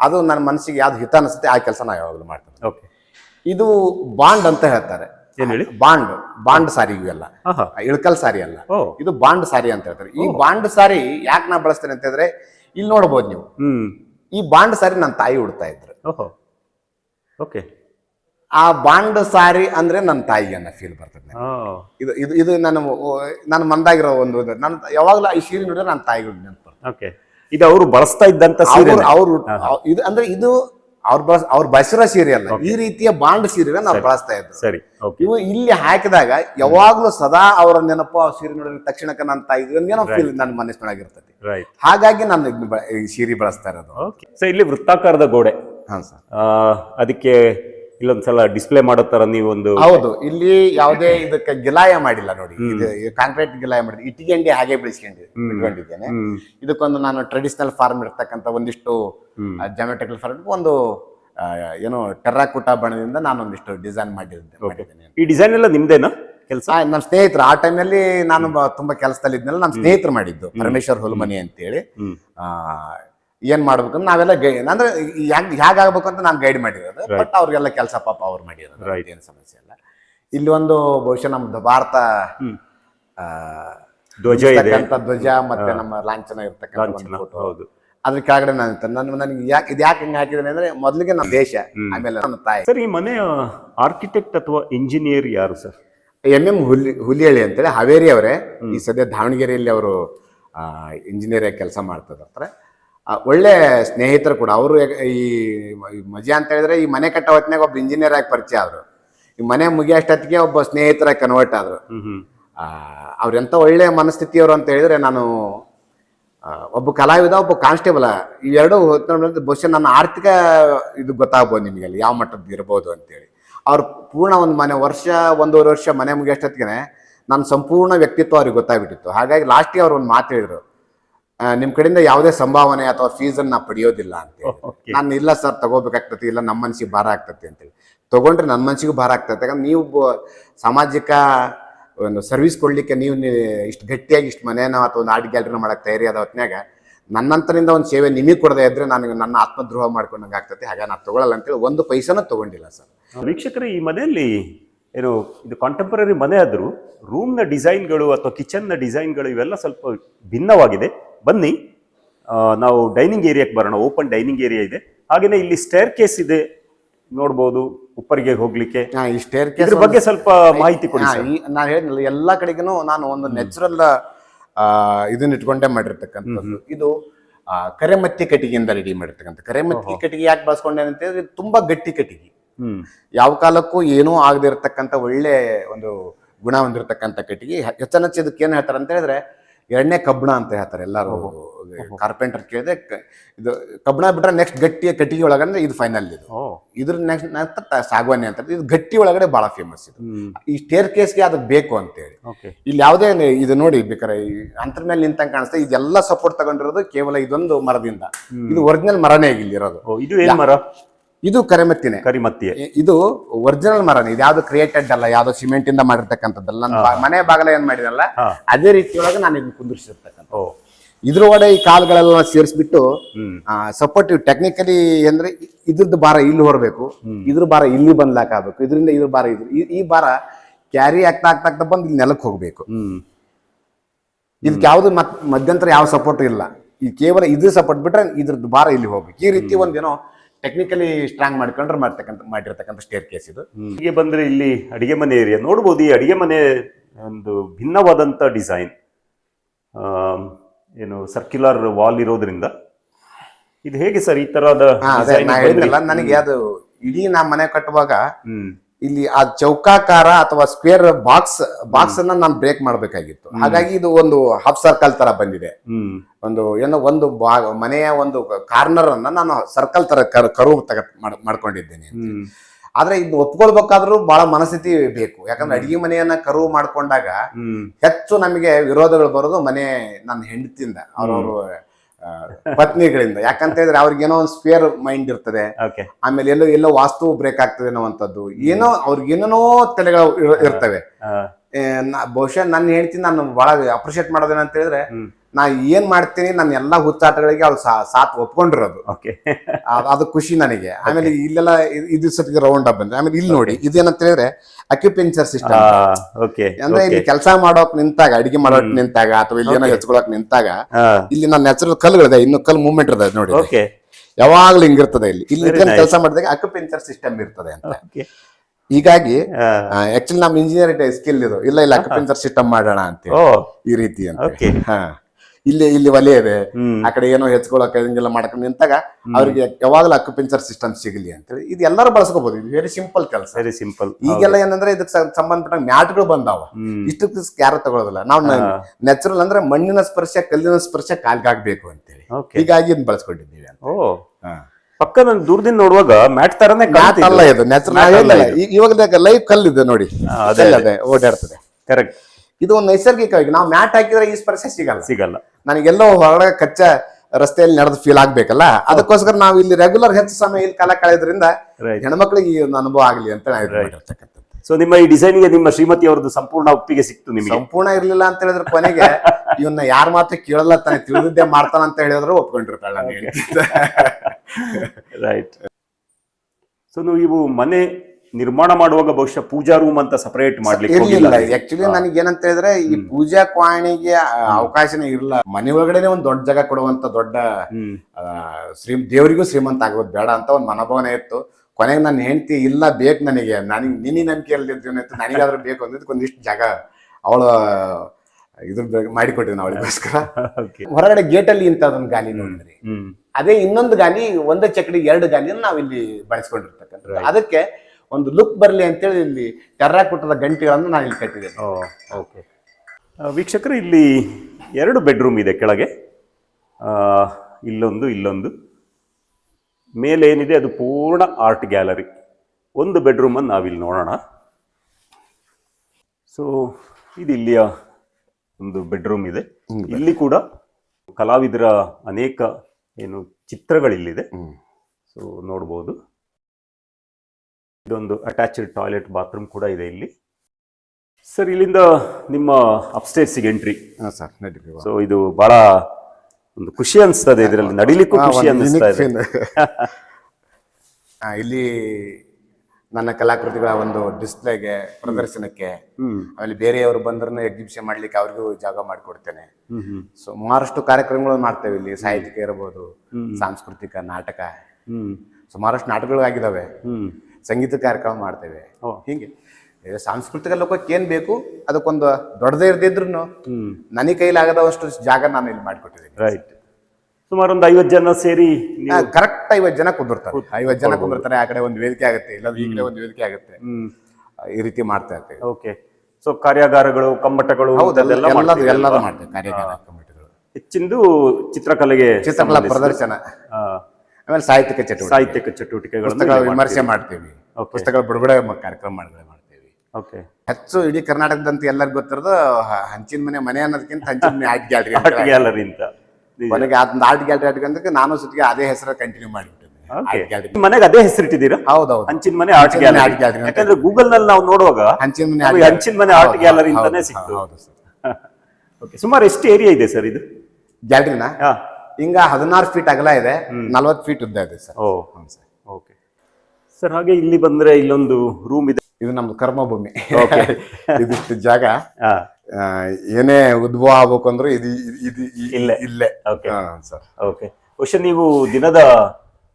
ಅದು ನನ್ನ ಮನಸ್ಸಿಗೆ ಯಾವ್ದು ಹಿತ ಅನಿಸುತ್ತೆ ಆ ಕೆಲಸ ನಾ ಯಾವಾಗಲೂ ಮಾಡ್ತೀನಿ. ಓಕೆ ಇದು ಬಾಂಡ್ ಅಂತ ಹೇಳ್ತಾರೆ. ಏನ್ ಹೇಳಿ? ಬಾಂಡ್ ಬಾಂಡ್ ಸಾರಿ ಇವೆಲ್ಲ. ಇಳಕಲ್ ಸಾರಿ ಅಲ್ಲ. ಇದು ಬಾಂಡ್ ಸಾರಿ ಅಂತ ಹೇಳ್ತಾರೆ. ಈ ಬಾಂಡ್ ಸಾರಿ ಯಾಕೆ ನಾ ಬಳಸ್ತೇನೆ ಅಂತ ಹೇಳಿದ್ರೆ ಇಲ್ಲಿ ನೋಡ್ಬೋದು ನೀವು. ಈ ಬಾಂಡ್ ಸಾರಿ ನನ್ನ ತಾಯಿ ಉಡ್ತಾ ಇದ್ರು. ಓಹೋ. ಓಕೆ. ಆ ಬಾಂಡ್ ಸಾರಿ ಅಂದ್ರೆ ನನ್ನ ತಾಯಿಗೆ ಅನ್ನೋ ಫೀಲ್ ಬರ್ತದೆ ಇದು ಇದು ಇದು ನನ್ನ ನನ್ನ ಮಂದಾಗಿರೋ ಒಂದು. ನನ್ನ ಯಾವಾಗಲೂ ಈ ಸೀರೆ ನೋಡಿದ್ರೆ ನನ್ನ ತಾಯಿಗಳು ನೆನಪು ಓಕೆ. ಇದು ಅವರು ಬಳಸ್ತಾ ಇದ್ದಂತ ಸೀರೆ ಅವ್ರು ಇದು ಅಂದ್ರೆ ಇದು ಅವ್ರ ಬಳಸ ಅವ್ರ ಬಸಿರೋ ಸೀರೆ ಅಲ್ಲ ಈ ರೀತಿಯ ಬಾಂಡ್ ಸೀರೆ ನಾವು ಬಳಸ್ತಾ ಇದ್ರು ಸರಿ ಇವು ಇಲ್ಲಿ ಹಾಕಿದಾಗ ಯಾವಾಗ್ಲೂ ಸದಾ ಅವರ ನೆನಪು ಆ ಸೀರೆ ನೋಡಿದ ತಕ್ಷಣಕ್ಕೆ ನನ್ನ ತಾಯಿ ಏನೋ ಫೀಲ್ ನನ್ನ ಮನಸ್ಸಿನೊಳಗಿರ್ತದೆ ಹಾಗಾಗಿ ನಾನು ಈ ಸೀರೆ ಬಳಸ್ತಾ ಇರೋದು. ಸೊ ಇಲ್ಲಿ ವೃತ್ತಾಕಾರದ ಗೋಡೆ. ಹಾ ಸರ್ ಆ, ಅದಕ್ಕೆ ಇಲ್ಲೊಂದ್ಸಲ ಡಿಸ್ಪ್ಲೇ ಮಾಡೋ ತರ ನೀವೊಂದು ಹೌದು ಇಲ್ಲಿ ಯಾವುದೇ ಇದಕ್ಕೆ ಗಿಲಾಯ ಮಾಡಿಲ್ಲ ನೋಡಿ. ಇದು ಕಾಂಕ್ರೀಟ್ ಗಿಲಾಯ ಮಾಡಿದ್ರೆ ಇಟ್ಟಿಗೆಂಡಿ ಹಾಗೆ ಬೆಳೆಸ್ಕೊಂಡು ಇಟ್ಕೊಂಡಿದ್ದೇನೆ. ಇದಕ್ಕೊಂದು ನಾನು ಟ್ರೆಡಿಷನಲ್ ಫಾರ್ಮ್ ಇರತಕ್ಕಂತ ಒಂದಿಷ್ಟು. ಜಾಮೆಟ್ರಿಕಲ್ ಫಾರ್ಮ್ ಒಂದು ಏನು ಟೆರ್ರಾಕುಟ ಬಣ್ಣದಿಂದ ನಾನು ಒಂದಿಷ್ಟು ಡಿಸೈನ್ ಮಾಡಿದ್ದೆ ಮಾಡಿದ್ದೇನೆ. ಈ ಡಿಸೈನ್ ಎಲ್ಲ ನಿಮ್ದೇನಾ ಕೆಲಸ? ನಮ್ಮ ಸ್ನೇಹಿತರು ಆ ಟೈಮ್ನಲ್ಲಿ ನಾನು ತುಂಬಾ ಕೆಲಸದಲ್ಲಿ ಇದ್ನಲ್ಲ ನಮ್ಮ ಸ್ನೇಹಿತರು ಮಾಡಿದ್ದು ಪರಮೇಶ್ವರ್ ಹುಲ್ಮನಿ ಅಂತೇಳಿ. ಏನ್ ಮಾಡ್ಬೇಕಂದ್ರೆ ನಾವೆಲ್ಲ ಗೈಡ್ ಅಂದ್ರೆ ಹೆಂಗ್ ಹೇಗಾಗ್ಬೇಕು ಅಂತ ನಾನು ಗೈಡ್ ಮಾಡಿರೋದು. ಬಟ್ ಅವ್ರಿಗೆಲ್ಲ ಕೆಲಸ ಪಾಪ ಅವ್ರು ಮಾಡಿರೋದು. ಏನು ಸಮಸ್ಯೆ ಇಲ್ಲ. ಇಲ್ಲಿ ಒಂದು ಬಹುಶಃ ನಮ್ದು ಭಾರತ ಧ್ವಜ ಧ್ವಜ ಮತ್ತೆ ನಮ್ಮ ಲಾಂಛನ ಇರ್ತಕ್ಕಂಥ. ಹೌದು. ಅದ್ರ ಕೆಳಗಡೆ ನಾನು ನನ್ನ ನನಗೆ ಯಾಕೆ ಇದು ಯಾಕೆ ಹಿಂಗೆ ಹಾಕಿದ್ದೇನೆ ಅಂದ್ರೆ ಮೊದಲಿಗೆ ನಮ್ಮ ದೇಶ ಆಮೇಲೆ ನನ್ನ ತಾಯಿ. ಸರ್ ಈ ಮನೆ ಆರ್ಕಿಟೆಕ್ಟ್ ಅಥವಾ ಇಂಜಿನಿಯರ್ ಯಾರು ಸರ್? ಎಂ ಎಂ ಹುಲಿ ಹುಲಿಯಳ್ಳಿ ಅಂತೇಳಿ ಹಾವೇರಿ ಅವರೇ ಈ ಸದ್ಯ ದಾವಣಗೆರೆಯಲ್ಲಿ ಅವರು ಇಂಜಿನಿಯರ್ ಆಗಿ ಕೆಲಸ ಮಾಡ್ತಿರ್ತಾರೆ ಆ, ಒಳ್ಳೆ ಸ್ನೇಹಿತರು ಕೂಡ. ಅವರು ಈ ಮಜಾ ಅಂತ ಹೇಳಿದ್ರೆ ಈ ಮನೆ ಕಟ್ಟ ಹೊತ್ತಿನಾಗ ಒಬ್ಬ ಇಂಜಿನಿಯರ್ ಆಗಿ ಪರಿಚಯ ಆದ್ರು. ಈ ಮನೆ ಮುಗಿಯೋಷ್ಟೊತ್ತಿಗೆ ಒಬ್ಬ ಸ್ನೇಹಿತರಾಗಿ ಕನ್ವರ್ಟ್ ಆದ್ರು. ಅವ್ರ ಎಂತ ಆ, ಒಳ್ಳೆ ಮನಸ್ಥಿತಿಯವರು ಅಂತ ಹೇಳಿದ್ರೆ ನಾನು ಒಬ್ಬ ಕಲಾವಿದ ಒಬ್ಬ ಕಾನ್ಸ್ಟೇಬಲ್ ಇವೆರಡು ಹೊತ್ತು ಬಹುಶಃ ನನ್ನ ಆರ್ಥಿಕ ಇದು ಗೊತ್ತಾಗ್ಬೋದು ನಿಮಗೆ ಅಲ್ಲಿ ಯಾವ ಮಟ್ಟದ್ದು ಇರ್ಬೋದು ಅಂತೇಳಿ. ಅವ್ರು ಪೂರ್ಣ ಒಂದು ಮನೆ ವರ್ಷ ಒಂದೂವರೆ ವರ್ಷ ಮನೆ ಮುಗಿಯೋಷ್ಟೊತ್ತಿಗೆ ನನ್ನ ಸಂಪೂರ್ಣ ವ್ಯಕ್ತಿತ್ವ ಅವ್ರಿಗೆ ಗೊತ್ತಾಗ್ಬಿಟ್ಟಿತ್ತು. ಹಾಗಾಗಿ ಲಾಸ್ಟಿಗೆ ಅವ್ರು ಒಂದು ಮಾತು ಹೇಳಿದ್ರು. ಆ, ನಿಮ್ ಕಡೆಯಿಂದ ಯಾವುದೇ ಸಂಭಾವನೆ ಅಥವಾ ಫೀಸನ್ನು ನಾ ಪಡೆಯೋದಿಲ್ಲ ಅಂತೇಳಿ. ಓಕೆ ನಾನು ಇಲ್ಲ ಸರ್ ತಗೋಬೇಕಾಗ್ತತಿ ಇಲ್ಲ ನಮ್ಮ ಮನ್ಸಿಗೆ ಭಾರ ಆಗ್ತತಿ ಅಂತೇಳಿ. ತಗೊಂಡ್ರೆ ನನ್ನ ಮನ್ಸಿಗೂ ಭಾರ ಆಗ್ತದೆ ಯಾಕಂದ್ರೆ ನೀವು ಸಾಮಾಜಿಕ ಒಂದು ಸರ್ವಿಸ್ ಕೊಡ್ಲಿಕ್ಕೆ ನೀವು ಇಷ್ಟು ಗಟ್ಟಿಯಾಗಿ ಇಷ್ಟು ಮನೇನ ಅಥವಾ ಒಂದು ಆರ್ಟ್ ಗ್ಯಾಲರಿನ ಮಾಡಕ್ಕೆ ತಯಾರಿ ಆದ ಹೊತ್ನಾಗ ನನ್ನಂತರಿಂದ ಒಂದು ಸೇವೆ ನಿಮಗೆ ಕೊಡದೆ ಇದ್ರೆ ನನಗೆ ನನ್ನ ಆತ್ಮದ್ರೋಹ ಮಾಡ್ಕೊಂಡಂಗೆ ಆಗ್ತತಿ. ಹಾಗೆ ನಾನು ತಗೊಳ್ಳಲ್ಲ ಅಂತೇಳಿ ಒಂದು ಪೈಸಾನೂ ತಗೊಂಡಿಲ್ಲ ಸರ್ ವೀಕ್ಷಕರೇ ಈ ಮನೆಯಲ್ಲಿ ಏನು ಇದು ಕಾಂಟೆಂಪರರಿ ಮನೆ ಆದರೂ ರೂಮ್ನ ಡಿಸೈನ್ಗಳು ಅಥವಾ ಕಿಚನ್ನ ಡಿಸೈನ್ಗಳು ಇವೆಲ್ಲ ಸ್ವಲ್ಪ ಭಿನ್ನವಾಗಿದೆ. ಬನ್ನಿ. ಆ, ನಾವು ಡೈನಿಂಗ್ ಏರಿಯಾಕ್ಕೆ ಬರೋಣ. ಓಪನ್ ಡೈನಿಂಗ್ ಏರಿಯಾ ಇದೆ. ಹಾಗೇನೆ ಇಲ್ಲಿ ಸ್ಟೇರ್ ಕೇಸ್ ಇದೆ. ನೋಡ್ಬೋದು ಉಪ್ಪರಿಗೆ ಹೋಗ್ಲಿಕ್ಕೆ. ಈ ಸ್ಟೇರ್ ಕೇಸ್ ಬಗ್ಗೆ ಸ್ವಲ್ಪ ಮಾಹಿತಿ ಕೊಡಿ ನಾನು ಹೇಳಿದ್ನಲ್ಲ ಎಲ್ಲಾ ಕಡೆಗೂ ನಾನು ಒಂದು ನ್ಯಾಚುರಲ್ ಇದನ್ನ ಇಟ್ಕೊಂಡೇ ಮಾಡಿರ್ತಕ್ಕಂಥದ್ದು. ಇದು ಆ, ಕರೆಮತ್ತಿ ಕಟ್ಟಿಗೆಯಿಂದ ರೆಡಿ ಮಾಡಿರ್ತಕ್ಕಂಥ ಕರೆಮತ್ತಿ ಕಟ್ಟಿಗೆ ಯಾಕೆ ಬಳಸ್ಕೊಂಡೆ ಅಂತ ಹೇಳಿದ್ರೆ ತುಂಬಾ ಗಟ್ಟಿ ಕಟ್ಟಿಗೆ. ಯಾವ ಕಾಲಕ್ಕೂ ಏನೂ ಆಗದೇ ಇರತಕ್ಕಂಥ ಒಳ್ಳೆ ಒಂದು ಗುಣ ಹೊಂದಿರತಕ್ಕಂಥ ಕಟ್ಟಿಗೆ. ಹೆಚ್ಚನಚ್ಚ ಇದಕ್ಕೆ ಏನು ಹೇಳ್ತಾರೆ ಅಂತ ಹೇಳಿದ್ರೆ ಎರಡನೇ ಕಬ್ಬಣ ಅಂತ ಹೇಳ್ತಾರೆ ಎಲ್ಲರೂ ಕಾರ್ಪೆಂಟರ್ ಕೇಳಿದ್ರೆ ಇದು ಕಬ್ಬಣ ಬಿಟ್ರೆ ನೆಕ್ಸ್ಟ್ ಗಟ್ಟಿ ಕಟ್ಟಿಗೆ ಒಳಗಂದ್ರೆ ಇದು ಫೈನಲ್ ಇದು. ಇದ್ರ ನೆಕ್ಸ್ಟ್ ನಂತರ ಸಾಗವಾನಿ ಅಂತ ಇದು ಗಟ್ಟಿ ಒಳಗಡೆ ಬಹಳ ಫೇಮಸ್ ಇದು. ಈ ಸ್ಟೇರ್ ಕೇಸ್ಗೆ ಅದಕ್ಕೆ ಬೇಕು ಅಂತೇಳಿ ಓಕೆ. ಇಲ್ಲಿ ಯಾವುದೇ ಇದು ನೋಡಿ ಬೇಕಾರೆ ಈ ಅಂತರ ಮೇಲೆ ನಿಂತಂಗೆ ಕಾಣಿಸ್ತದೆ ಇದೆಲ್ಲ ಸಪೋರ್ಟ್ ತಗೊಂಡಿರೋದು ಕೇವಲ ಇದೊಂದು ಮರದಿಂದ. ಇದು ಒರಿಜಿನಲ್ ಮರನೇ ಇಲ್ಲಿರೋದು. ಇದು ಏನ್ ಮರ? ಇದು ಕರಿಮತ್ತಿನೇ. ಕರಿಮತ್ತಿಯೇ ಇದು ಒರಿಜಿನಲ್ ಮರನೇ. ಇದು ಯಾವ್ದು ಕ್ರಿಯೇಟೆಡ್ ಅಲ್ಲ ಯಾವ್ದು ಸಿಮೆಂಟ್ ಇಂದ ಮಾಡಿರ್ತಕ್ಕಂಥದ್ದಲ್ಲ. ನನ್ನ ಮನೆ ಬಾಗಲ ಏನ್ ಮಾಡಿರಲ್ಲ ಅದೇ ರೀತಿಯೊಳಗೆ ನಾನು ಇದನ್ನ ಕುಂದಿರ್ಸಿರ್ತಕ್ಕಂಥ ಓ. ಇದ್ರೊಳಗಡೆ ಈ ಕಾಲ್ಗಳೆಲ್ಲ ಸೇರಿಸ್ಬಿಟ್ಟು ಸಪೋರ್ಟಿವ್ ಟೆಕ್ನಿಕಲಿ ಅಂದ್ರೆ ಇದ್ರದ್ದು ಭಾರ ಇಲ್ಲಿ ಹೊರಬೇಕು. ಇದ್ರ ಭಾರ ಇಲ್ಲಿ ಬಂದ್ಲಾಕ್ ಆಗ್ಬೇಕು ಇದರಿಂದ ಇದ್ರ ಭಾರ ಇದ್ರ ಈ- ಭಾರ ಕ್ಯಾರಿ ಆಗ್ತಾ ಆಗ್ತಾ ಆಗ್ತಾ ಬಂದು ಇಲ್ಲಿ ನೆಲಕ್ಕೆ ಹೋಗ್ಬೇಕು. ಇದಕ್ಕೆ ಯಾವ್ದು ಮತ್ ಮಧ್ಯಂತರ ಯಾವ ಸಪೋರ್ಟ್ ಇಲ್ಲ. ಈ ಕೇವಲ ಇದ್ರ ಸಪೋರ್ಟ್ ಬಿಟ್ರೆ ಇದ್ರದ್ದು ಭಾರ ಇಲ್ಲಿ ಹೋಗ್ಬೇಕು. ಈ ರೀತಿ ಒಂದೇನೋ ಟೆಕ್ನಿಕಲಿ ಸ್ಟ್ರಾಂಗ್ ಮಾಡ್ಕೊಂಡ್ರೆ ಮಾಡ್ತಕ್ಕಂಥ ಮಾಡಿರ್ತಕ್ಕಂಥ ಸ್ಟೇರ್ ಕೇಸ್ ಇದು. ಹೀಗೆ ಬಂದ್ರೆ ಇಲ್ಲಿ ಅಡಿಗೆ ಮನೆ ಏರಿಯಾ ನೋಡ್ಬೋದು ಈ ಅಡಿಗೆ ಮನೆ ಒಂದು ಭಿನ್ನವಾದಂತ ಡಿಸೈನ್ ಏನು ಸರ್ಕ್ಯುಲರ್ ವಾಲ್ ಇರೋದ್ರಿಂದ. ಇದು ಹೇಗೆ ಸರ್ ಈ? ಹೇಳಿದ್ನಲ್ಲ ನನಗೆ ಅದು ಇಡೀ ನಾ ಮನೆ ಕಟ್ಟುವಾಗ ಹ್ಮ್. ಇಲ್ಲಿ ಆ ಚೌಕಾಕಾರ ಅಥವಾ ಸ್ಕ್ವೇರ್ ಬಾಕ್ಸ್ ಬಾಕ್ಸ್ ಅನ್ನ ನಾನು ಬ್ರೇಕ್ ಮಾಡಬೇಕಾಗಿತ್ತು. ಹಾಗಾಗಿ ಇದು ಒಂದು ಹಾಫ್ ಸರ್ಕಲ್ ತರ ಬಂದಿದೆ. ಒಂದು ಏನೋ ಒಂದು ಮನೆಯ ಒಂದು ಕಾರ್ನರ್ ಅನ್ನ ನಾನು ಸರ್ಕಲ್ ತರ ಕರು ತಗ ಮಾಡ್- ಮಾಡ್ಕೊಂಡಿದ್ದೇನೆ ಆದ್ರೆ ಇದು ಒಪ್ಕೊಳ್ಬೇಕಾದ್ರೂ ಬಹಳ ಮನಸ್ಥಿತಿ ಬೇಕು. ಯಾಕಂದ್ರೆ ಅಡಿಗೆ ಮನೆಯನ್ನ ಕರು ಮಾಡ್ಕೊಂಡಾಗ ಹೆಚ್ಚು ನಮಗೆ ವಿರೋಧಗಳು ಬರೋದು ಮನೆ ನನ್ನ ಹೆಂಡತಿಯಿಂದ. ಅವ್ರವ್ರ ಪತ್ನಿಗಳಿಂದ. ಯಾಕಂತ ಹೇಳಿದ್ರೆ ಅವ್ರಿಗೆ ಏನೋ ಒಂದು ಸ್ಪೇರ್ ಮೈಂಡ್ ಇರ್ತದೆ. ಆಮೇಲೆ ಎಲ್ಲೋ ಎಲ್ಲೋ ವಾಸ್ತು ಬ್ರೇಕ್ ಆಗ್ತದೆ ಅನ್ನೋವಂಥದ್ದು. ಏನೋ ಅವ್ರಿಗೆ ಏನೇನೋ ತಲೆಗಳು ಇರ್ತವೆ. ಬಹುಶಃ ನನ್ನ ಹೇಳ್ತೀನಿ ನಾನು ಬಹಳ ಅಪ್ರಿಷಿಯೇಟ್ ಮಾಡೋದೇನಂತ ಹೇಳಿದ್ರೆ ನಾ ಏನ್ ಮಾಡ್ತೀನಿ ನನ್ನ ಎಲ್ಲಾ ಹುಚ್ಚಾಟಗಳಿಗೆ ಅವ್ರು ಸಾತ್ ಸಾಥ್ ಒಪ್ಕೊಂಡಿರೋದು. ಅದ್- ಖುಷಿ ನನಗೆ. ಆಮೇಲೆ ಇಲ್ಲೆಲ್ಲ ಇದ್- ಸತಿಗೆ ರೌಂಡ್ ಅಪ್ ಬಂದ್ರೆ ಆಮೇಲೆ ಇಲ್ಲಿ ನೋಡಿ ಇದೇನಂತ ಹೇಳಿದ್ರೆ ಅಕ್ಯುಪೆಂಚರ್ ಸಿಸ್ಟಮ್ ಓಕೆ ಅಂದ್ರೆ ಇಲ್ಲಿ ಕೆಲಸ ಮಾಡೋಕ್ ನಿಂತಾಗ ಅಡಿಗೆ ಮಾಡೋಕ್ ನಿಂತಾಗ ಅಥವಾ ಇಲ್ಲಿ ಏನೋ ಹೆಚ್ಕೊಳಕ್ ನಿಂತಾಗ ಇಲ್ಲಿ ನನ್ನ ನ್ಯಾಚುರಲ್ ಕಲ್ಲುಗಳಿದೆ ಇನ್ನು ಕಲ್ಲು ಮೂವ್ಮೆಂಟ್ ಇರ್ತದೆ ನೋಡಿ ಓಕೆ ಯಾವಾಗ್ಲೂ ಹಿಂಗಿರ್ತದೆ ಇಲ್ಲಿ. ಇಲ್ಲಿ. ಕೆಲಸ ಮಾಡಿದಾಗ ಅಕ್ಯುಪೆಂಚರ್ ಸಿಸ್ಟಮ್ ಇರ್ತದೆ ಅಂತ. ಹೀಗಾಗಿ ಆಕ್ಚುಲಿ ನಮ್ ಇಂಜಿನಿಯರ್ ಸ್ಕಿಲ್ ಇದು. ಇಲ್ಲ ಇಲ್ಲ ಅಕ್ಯುಪೆಂಚರ್ ಸಿಸ್ಟಮ್ ಮಾಡೋಣ ಅಂತ ಈ ರೀತಿ ಅಂತ ಹಾ. ಇಲ್ಲಿ ಇಲ್ಲಿ ಒಲೆ ಇದೆ. ಆ ಕಡೆ ಏನೋ ಹೆಚ್ಕೊಳಕ್ ಹಿಂಗೆಲ್ಲ ಮಾಡ್ಕೊಂಡು ನಿಂತಾಗ ಅವ್ರಿಗೆ ಯಾವಾಗಲೂ ಅಕ್ಯುಪೆಂಚರ್ ಸಿಸ್ಟಮ್ ಸಿಗಲಿ ಅಂತೇಳಿ ಇದು ಎಲ್ಲರೂ ಬಳಸ್ಕೋಬಹುದು ಇದು ವೆರಿ ಸಿಂಪಲ್ ಕೆಲಸ. ವೆರಿ ಸಿಂಪಲ್ ಈಗೆಲ್ಲ ಏನಂದ್ರೆ ಇದಕ್ಕೆ ಸಂಬಂಧಪಟ್ಟ ಮ್ಯಾಟ್ಗಳು ಬಂದಾವ. ಇಷ್ಟಕ್ಕೆ ಯಾರು ತಗೊಳ್ಳೋದಿಲ್ಲ ನಾವು ನ್ಯಾಚುರಲ್ ಅಂದ್ರೆ ಮಣ್ಣಿನ ಸ್ಪರ್ಶ ಕಲ್ಲಿನ ಸ್ಪರ್ಶ ಕಾಲ್ಗಾಗ್ಬೇಕು ಅಂತೇಳಿ ಹೀಗಾಗಿ ಇದನ್ನ ಬಳಸ್ಕೊಂಡಿದ್ದೀವಿ ಅಂತ. ಓ. ಹಾ. ಪಕ್ಕ ನಾನು ದೂರದಿಂದ ನೋಡುವಾಗ ಮ್ಯಾಟ್ ತರನೇ ಮ್ಯಾಟ್ ಅಲ್ಲ ಇದು ನ್ಯಾಚುರಲ್ ಇವಾಗ ಲೈವ್ ಕಲ್ಲಿದೆ ನೋಡಿ. ಅದೇ, ಓಡಾಡ್ತದೆ. ಕರೆಕ್ಟ್ ಇದು ಒಂದು ನೈಸರ್ಗಿಕವಾಗಿ ನಾವು ಮ್ಯಾಟ್ ಹಾಕಿದ್ರೆ ಈ ಸ್ಪರ್ಶ ಸಿಗಲ್ಲ. ಸಿಗಲ್ಲ. ನನಗೆಲ್ಲೋ ಹೊರಗಡೆ ಕಚ್ಚಾ ರಸ್ತೆಯಲ್ಲಿ ನಡೆದು ಫೀಲ್ ಆಗ್ಬೇಕಲ್ಲ? ಅದಕ್ಕೋಸ್ಕರ ನಾವು ಇಲ್ಲಿ ರೆಗ್ಯುಲರ್ ಹೆಚ್ಚು ಸಮಯ ಇಲ್ಲಿ ಕಾಲ ಕಳೆಯೋದ್ರಿಂದ ಹೆಣ್ಮಕ್ಳಿಗೆ ಈ ಒಂದು ಅನುಭವ ಆಗಲಿ ಅಂತ ಸೊ ನಿಮ್ಮ ಈ ಡಿಸೈನ್ಗೆ ನಿಮ್ಮ ಶ್ರೀಮತಿ ಅವರದ್ದು ಸಂಪೂರ್ಣ ಒಪ್ಪಿಗೆ ಸಿಕ್ತು ನಿಮಗೆ? ಸಂಪೂರ್ಣ ಇರಲಿಲ್ಲ ಅಂತ ಹೇಳಿದ್ರೆ ಕೊನೆಗೆ ಇವನ್ನ ಯಾರ ಮಾತ್ರ ಕೇಳಲ್ಲ ತಾನೆ ತಿಳಿದಿದ್ದೆ ಮಾಡ್ತಾನ ಅಂತ ಹೇಳಿದ್ರು ಒಪ್ಕೊಂಡಿರ್ತಾಳೆ. ರೈಟ್ ಸೊ ನೀವು ಮನೆ ನಿರ್ಮಾಣ ಮಾಡುವಾಗ ಬಹುಶಃ ಪೂಜಾ ರೂಮ್ ಅಂತ ಸಪರೇಟ್ ಮಾಡ್ಲಿಕ್ಕೆ ಆಕ್ಚುಲಿ ನನಗೆ ಏನಂತ ಹೇಳಿದ್ರೆ ಈ ಪೂಜಾ ಕ್ವಾಣಿಗೆ ಅವಕಾಶನೇ ಇರಲ್ಲ ಮನೆ ಒಳಗಡೆನೆ ಒಂದ್ ದೊಡ್ಡ ಜಾಗ ಕೊಡುವಂತ ದೊಡ್ಡ ಶ್ರೀ ದೇವರಿಗೂ ಶ್ರೀಮಂತ ಆಗೋದು ಬೇಡ ಅಂತ ಒಂದು ಮನೋಭಾವನೆ ಇತ್ತು. ಕೊನೆಗೆ ನನ್ನ ಹೆಂಡತಿ ಇಲ್ಲ ಬೇಕು ನನಗೆ. ನನಗೆ ನಿನ್ನ ನಂಬಿಕೆಯಲ್ಲಿ ಇದ್ದೀನಿ ಅಂತ ನನಗಾದ್ರೂ ಬೇಕು ಅಂದಿದ್ದಕ್ಕೆ ಒಂದಿಷ್ಟು ಜಾಗ ಅವಳ ಇದ್ರ ಬಗ್ಗೆ ನಾವು ಅವಳಿಗೋಸ್ಕರ. ಓಕೆ ಹೊರಗಡೆ ಗೇಟಲ್ಲಿ ಇಂತ ಒಂದು ಗಾಲಿ ನೋಡಿದ್ರಿ. ಅದೇ ಇನ್ನೊಂದು ಗಾಲಿ ಒಂದೇ ಚಕಡಿ ಎರಡು ಗಾಲಿಯನ್ನು ನಾವು ಇಲ್ಲಿ ಬಳಸ್ಕೊಂಡಿರ್ತಕ್ಕಂಥ ಅದಕ್ಕೆ ಒಂದು ಲುಕ್ ಬರಲಿ ಅಂತೇಳಿ ಇಲ್ಲಿ ಟೆರ್ರಾಕುಟ್ಟದ ಗಂಟೆಗಳನ್ನು ನಾವು ಇಲ್ಲಿ ಕಟ್ಟಿದೆ ಓಕೆ ವೀಕ್ಷಕರು ಇಲ್ಲಿ ಎರಡು ಬೆಡ್ರೂಮ್ ಇದೆ ಕೆಳಗೆ. ಆ, ಇಲ್ಲೊಂದು ಇಲ್ಲೊಂದು. ಮೇಲೆ ಏನಿದೆ ಅದು ಪೂರ್ಣ ಆರ್ಟ್ ಗ್ಯಾಲರಿ ಒಂದು ಬೆಡ್ರೂಮನ್ನು ನಾವಿಲ್ಲಿ ನೋಡೋಣ. ಸೊ ಇದು ಇಲ್ಲಿಯ ಒಂದು ಬೆಡ್ರೂಮ್ ಇದೆ. ಇಲ್ಲಿ ಕೂಡ ಕಲಾವಿದರ ಅನೇಕ ಏನು ಚಿತ್ರಗಳಿಲ್ಲಿದೆ. ಸೊ ನೋಡ್ಬೋದು. ಇದೊಂದು ಅಟ್ಯಾಚ್ಡ್ ಟಾಯ್ಲೆಟ್ ಬಾತ್ರೂಮ್ ಕೂಡ ಇದೆ ಇಲ್ಲಿ. ಸರ್ ಇಲ್ಲಿಂದ ನಿಮ್ಮ ಅಪ್ಸ್ಟೇರ್ಸಿಗೆ ಎಂಟ್ರಿ ಸರ್ ಸೊ ಇದು ಬಹಳ ಒಂದು ಖುಷಿ ಅನಿಸ್ತದೆ ಇದರಲ್ಲಿ. ನಡಿಲಿಕ್ಕೂ ಖುಷಿ ಅನ್ನಿಸ್ತಾ ಇದೆ. ಇಲ್ಲಿ ನನ್ನ ಕಲಾಕೃತಿಗಳ ಒಂದು ಡಿಸ್ಪ್ಲೇಗೆ ಪ್ರದರ್ಶನಕ್ಕೆ ಹ್ಮ್. ಆಮೇಲೆ ಬೇರೆಯವರು ಬಂದ್ರೂ ಎಕ್ಸಿಬಿಷನ್ ಮಾಡ್ಲಿಕ್ಕೆ ಅವ್ರಿಗೂ ಜಾಗ ಮಾಡಿಕೊಡ್ತೇನೆ. ಹ್ಮ್ ಹ್ಮ್. ಸುಮಾರಷ್ಟು ಕಾರ್ಯಕ್ರಮಗಳು ಮಾಡ್ತೇವೆ ಇಲ್ಲಿ. ಸಾಹಿತ್ಯಿಕ ಇರಬಹುದು ಸಾಂಸ್ಕೃತಿಕ ನಾಟಕ. ಹ್ಮ್. ಸುಮಾರಷ್ಟು ನಾಟಕಗಳು ಆಗಿದಾವೆ ಹ್ಮ್. ಸಂಗೀತ ಕಾರ್ಯಕ್ರಮ ಮಾಡ್ತೇವೆ. ಹಿಂಗೆ. ಹೀಗೆ ಸಾಂಸ್ಕೃತಿಕ ಲೋಕಕ್ಕೆ ಏನ್ ಬೇಕು? ಅದಕ್ಕೊಂದು ದೊಡ್ಡದೇ ಇರ್ದಿದ್ರು ನನಗೆ ಕೈಲಾಗದಷ್ಟು ಜಾಗ ನಾನು ಇಲ್ಲಿ ಮಾಡಿಕೊಟ್ಟಿದ್ದೀನಿ. ರೈಟ್ ಸುಮಾರು ಒಂದು ಐವತ್ತು ಜನ ಸೇರಿ ಕರೆಕ್ಟ್ ಐವತ್ತು ಜನ ಕುಂದಿರ್ತಾರೆ. ಐವತ್ತು ಜನ ಕುಂದಿರ್ತಾರೆ ಆ ಕಡೆ ಒಂದು ವೇದಿಕೆ ಆಗುತ್ತೆ ಇಲ್ಲ ಈ ಕಡೆ ಒಂದು ವೇದಿಕೆ ಆಗುತ್ತೆ. ಈ ರೀತಿ ಮಾಡ್ತಾ ಇರ್ತೇವೆ. ಓಕೆ. ಸೊ ಕಾರ್ಯಾಗಾರಗಳು ಎಲ್ಲದು ಎಲ್ಲದು ಮಾಡ್ತೇವೆ ಕಮಿಟಿಗಳು ಹೆಚ್ಚಿಂದು ಚಿತ್ರಕಲೆಗೆ ಚಿತ್ರಕಲಾ ಪ್ರದರ್ಶನ. ಆಮೇಲೆ ಸಾಹಿತ್ಯಕ ಚಟುವಟಿಕೆ. ಸಾಹಿತ್ಯಿಕ ಚಟುವಟಿಕೆಗಳು ವಿಮರ್ಶೆ. ಮಾಡ್ತೀವಿ. ಪುಸ್ತಕಗಳ ಬಿಡುಗಡೆ ಕಾರ್ಯಕ್ರಮ ಮಾಡಿದ್ರೆ ಮಾಡ್ತೇವೆ. ಓಕೆ. ಹೆಚ್ಚು ಇಡೀ ಕರ್ನಾಟಕದಂತ ಎಲ್ಲರಿಗೂ ಗೊತ್ತಿರೋದು ಹಂಚಿನ ಮನೆ ಮನೆ ಅನ್ನೋದಕ್ಕಿಂತ ಹಂಚಿನ ಮನೆ ಆರ್ಟ್ ಗ್ಯಾಲರಿ ಆರ್ಟ್ ಗ್ಯಾಲರಿ ಅಂತ. ಕೊನೆಗೆ ಅದೊಂದು ಆರ್ಟ್ ಗ್ಯಾಲರಿ ನಾನು ಸುತ್ತಿಗೆ ಅದೇ ಹೆಸರು ಕಂಟಿನ್ಯೂ ಮಾಡಿ ಮನೆಗೆ ಅದೇ ಹೆಸರಿಟ್ಟಿದ್ದೀರಾ ಹೌದೌದು. ಹಂಚಿನ ಮನೆ ಆರ್ಟ್ ಗ್ಯಾಲರಿ ಆರ್ಟ್ ಗ್ಯಾಲರಿ. ಯಾಕಂದ್ರೆ ಗೂಗಲ್ನಲ್ಲಿ ನಾವು ನೋಡುವಾಗ ಹಂಚಿನ ಮನೆ ಹಂಚಿನ ಮನೆ ಆರ್ಟ್ ಗ್ಯಾಲರಿ ಅಂತಾನೆ ಸಿಕ್ತು. ಹೌದು ಸರ್. ಓಕೆ ಸುಮಾರು ಎಷ್ಟು ಏರಿಯಾ ಇದೆ ಸರ್ ಇದು? ಗ್ಯಾಲರಿನ ಹಾ. ಹಿಂಗ ಹದಿನಾರು ಫೀಟ್ ಅಗಲ ಇದೆ ನಲ್ವತ್ತು ಫೀಟ್ ಉದ್ದ ಇದೆ ಸರ್. ಓ ಹೌದು ಸರ್. ಓಕೆ ಸರ್ ಹಾಗೆ ಇಲ್ಲಿ ಬಂದ್ರೆ ಇಲ್ಲೊಂದು ರೂಮ್ ಇದೆ. ಇದು ನಮ್ದು ಕರ್ಮಭೂಮಿ. ಇದಿಷ್ಟು ಜಾಗ. ಏನೇ ಉದ್ಭವ ಆಗ್ಬೇಕು ಅಂದ್ರೆ ಇದು ಇದು- ಇಲ್ಲೇ. ಇಲ್ಲೇ. Okay sir. ಓಕೆ ಬಹುಶಃ ನೀವು ದಿನದ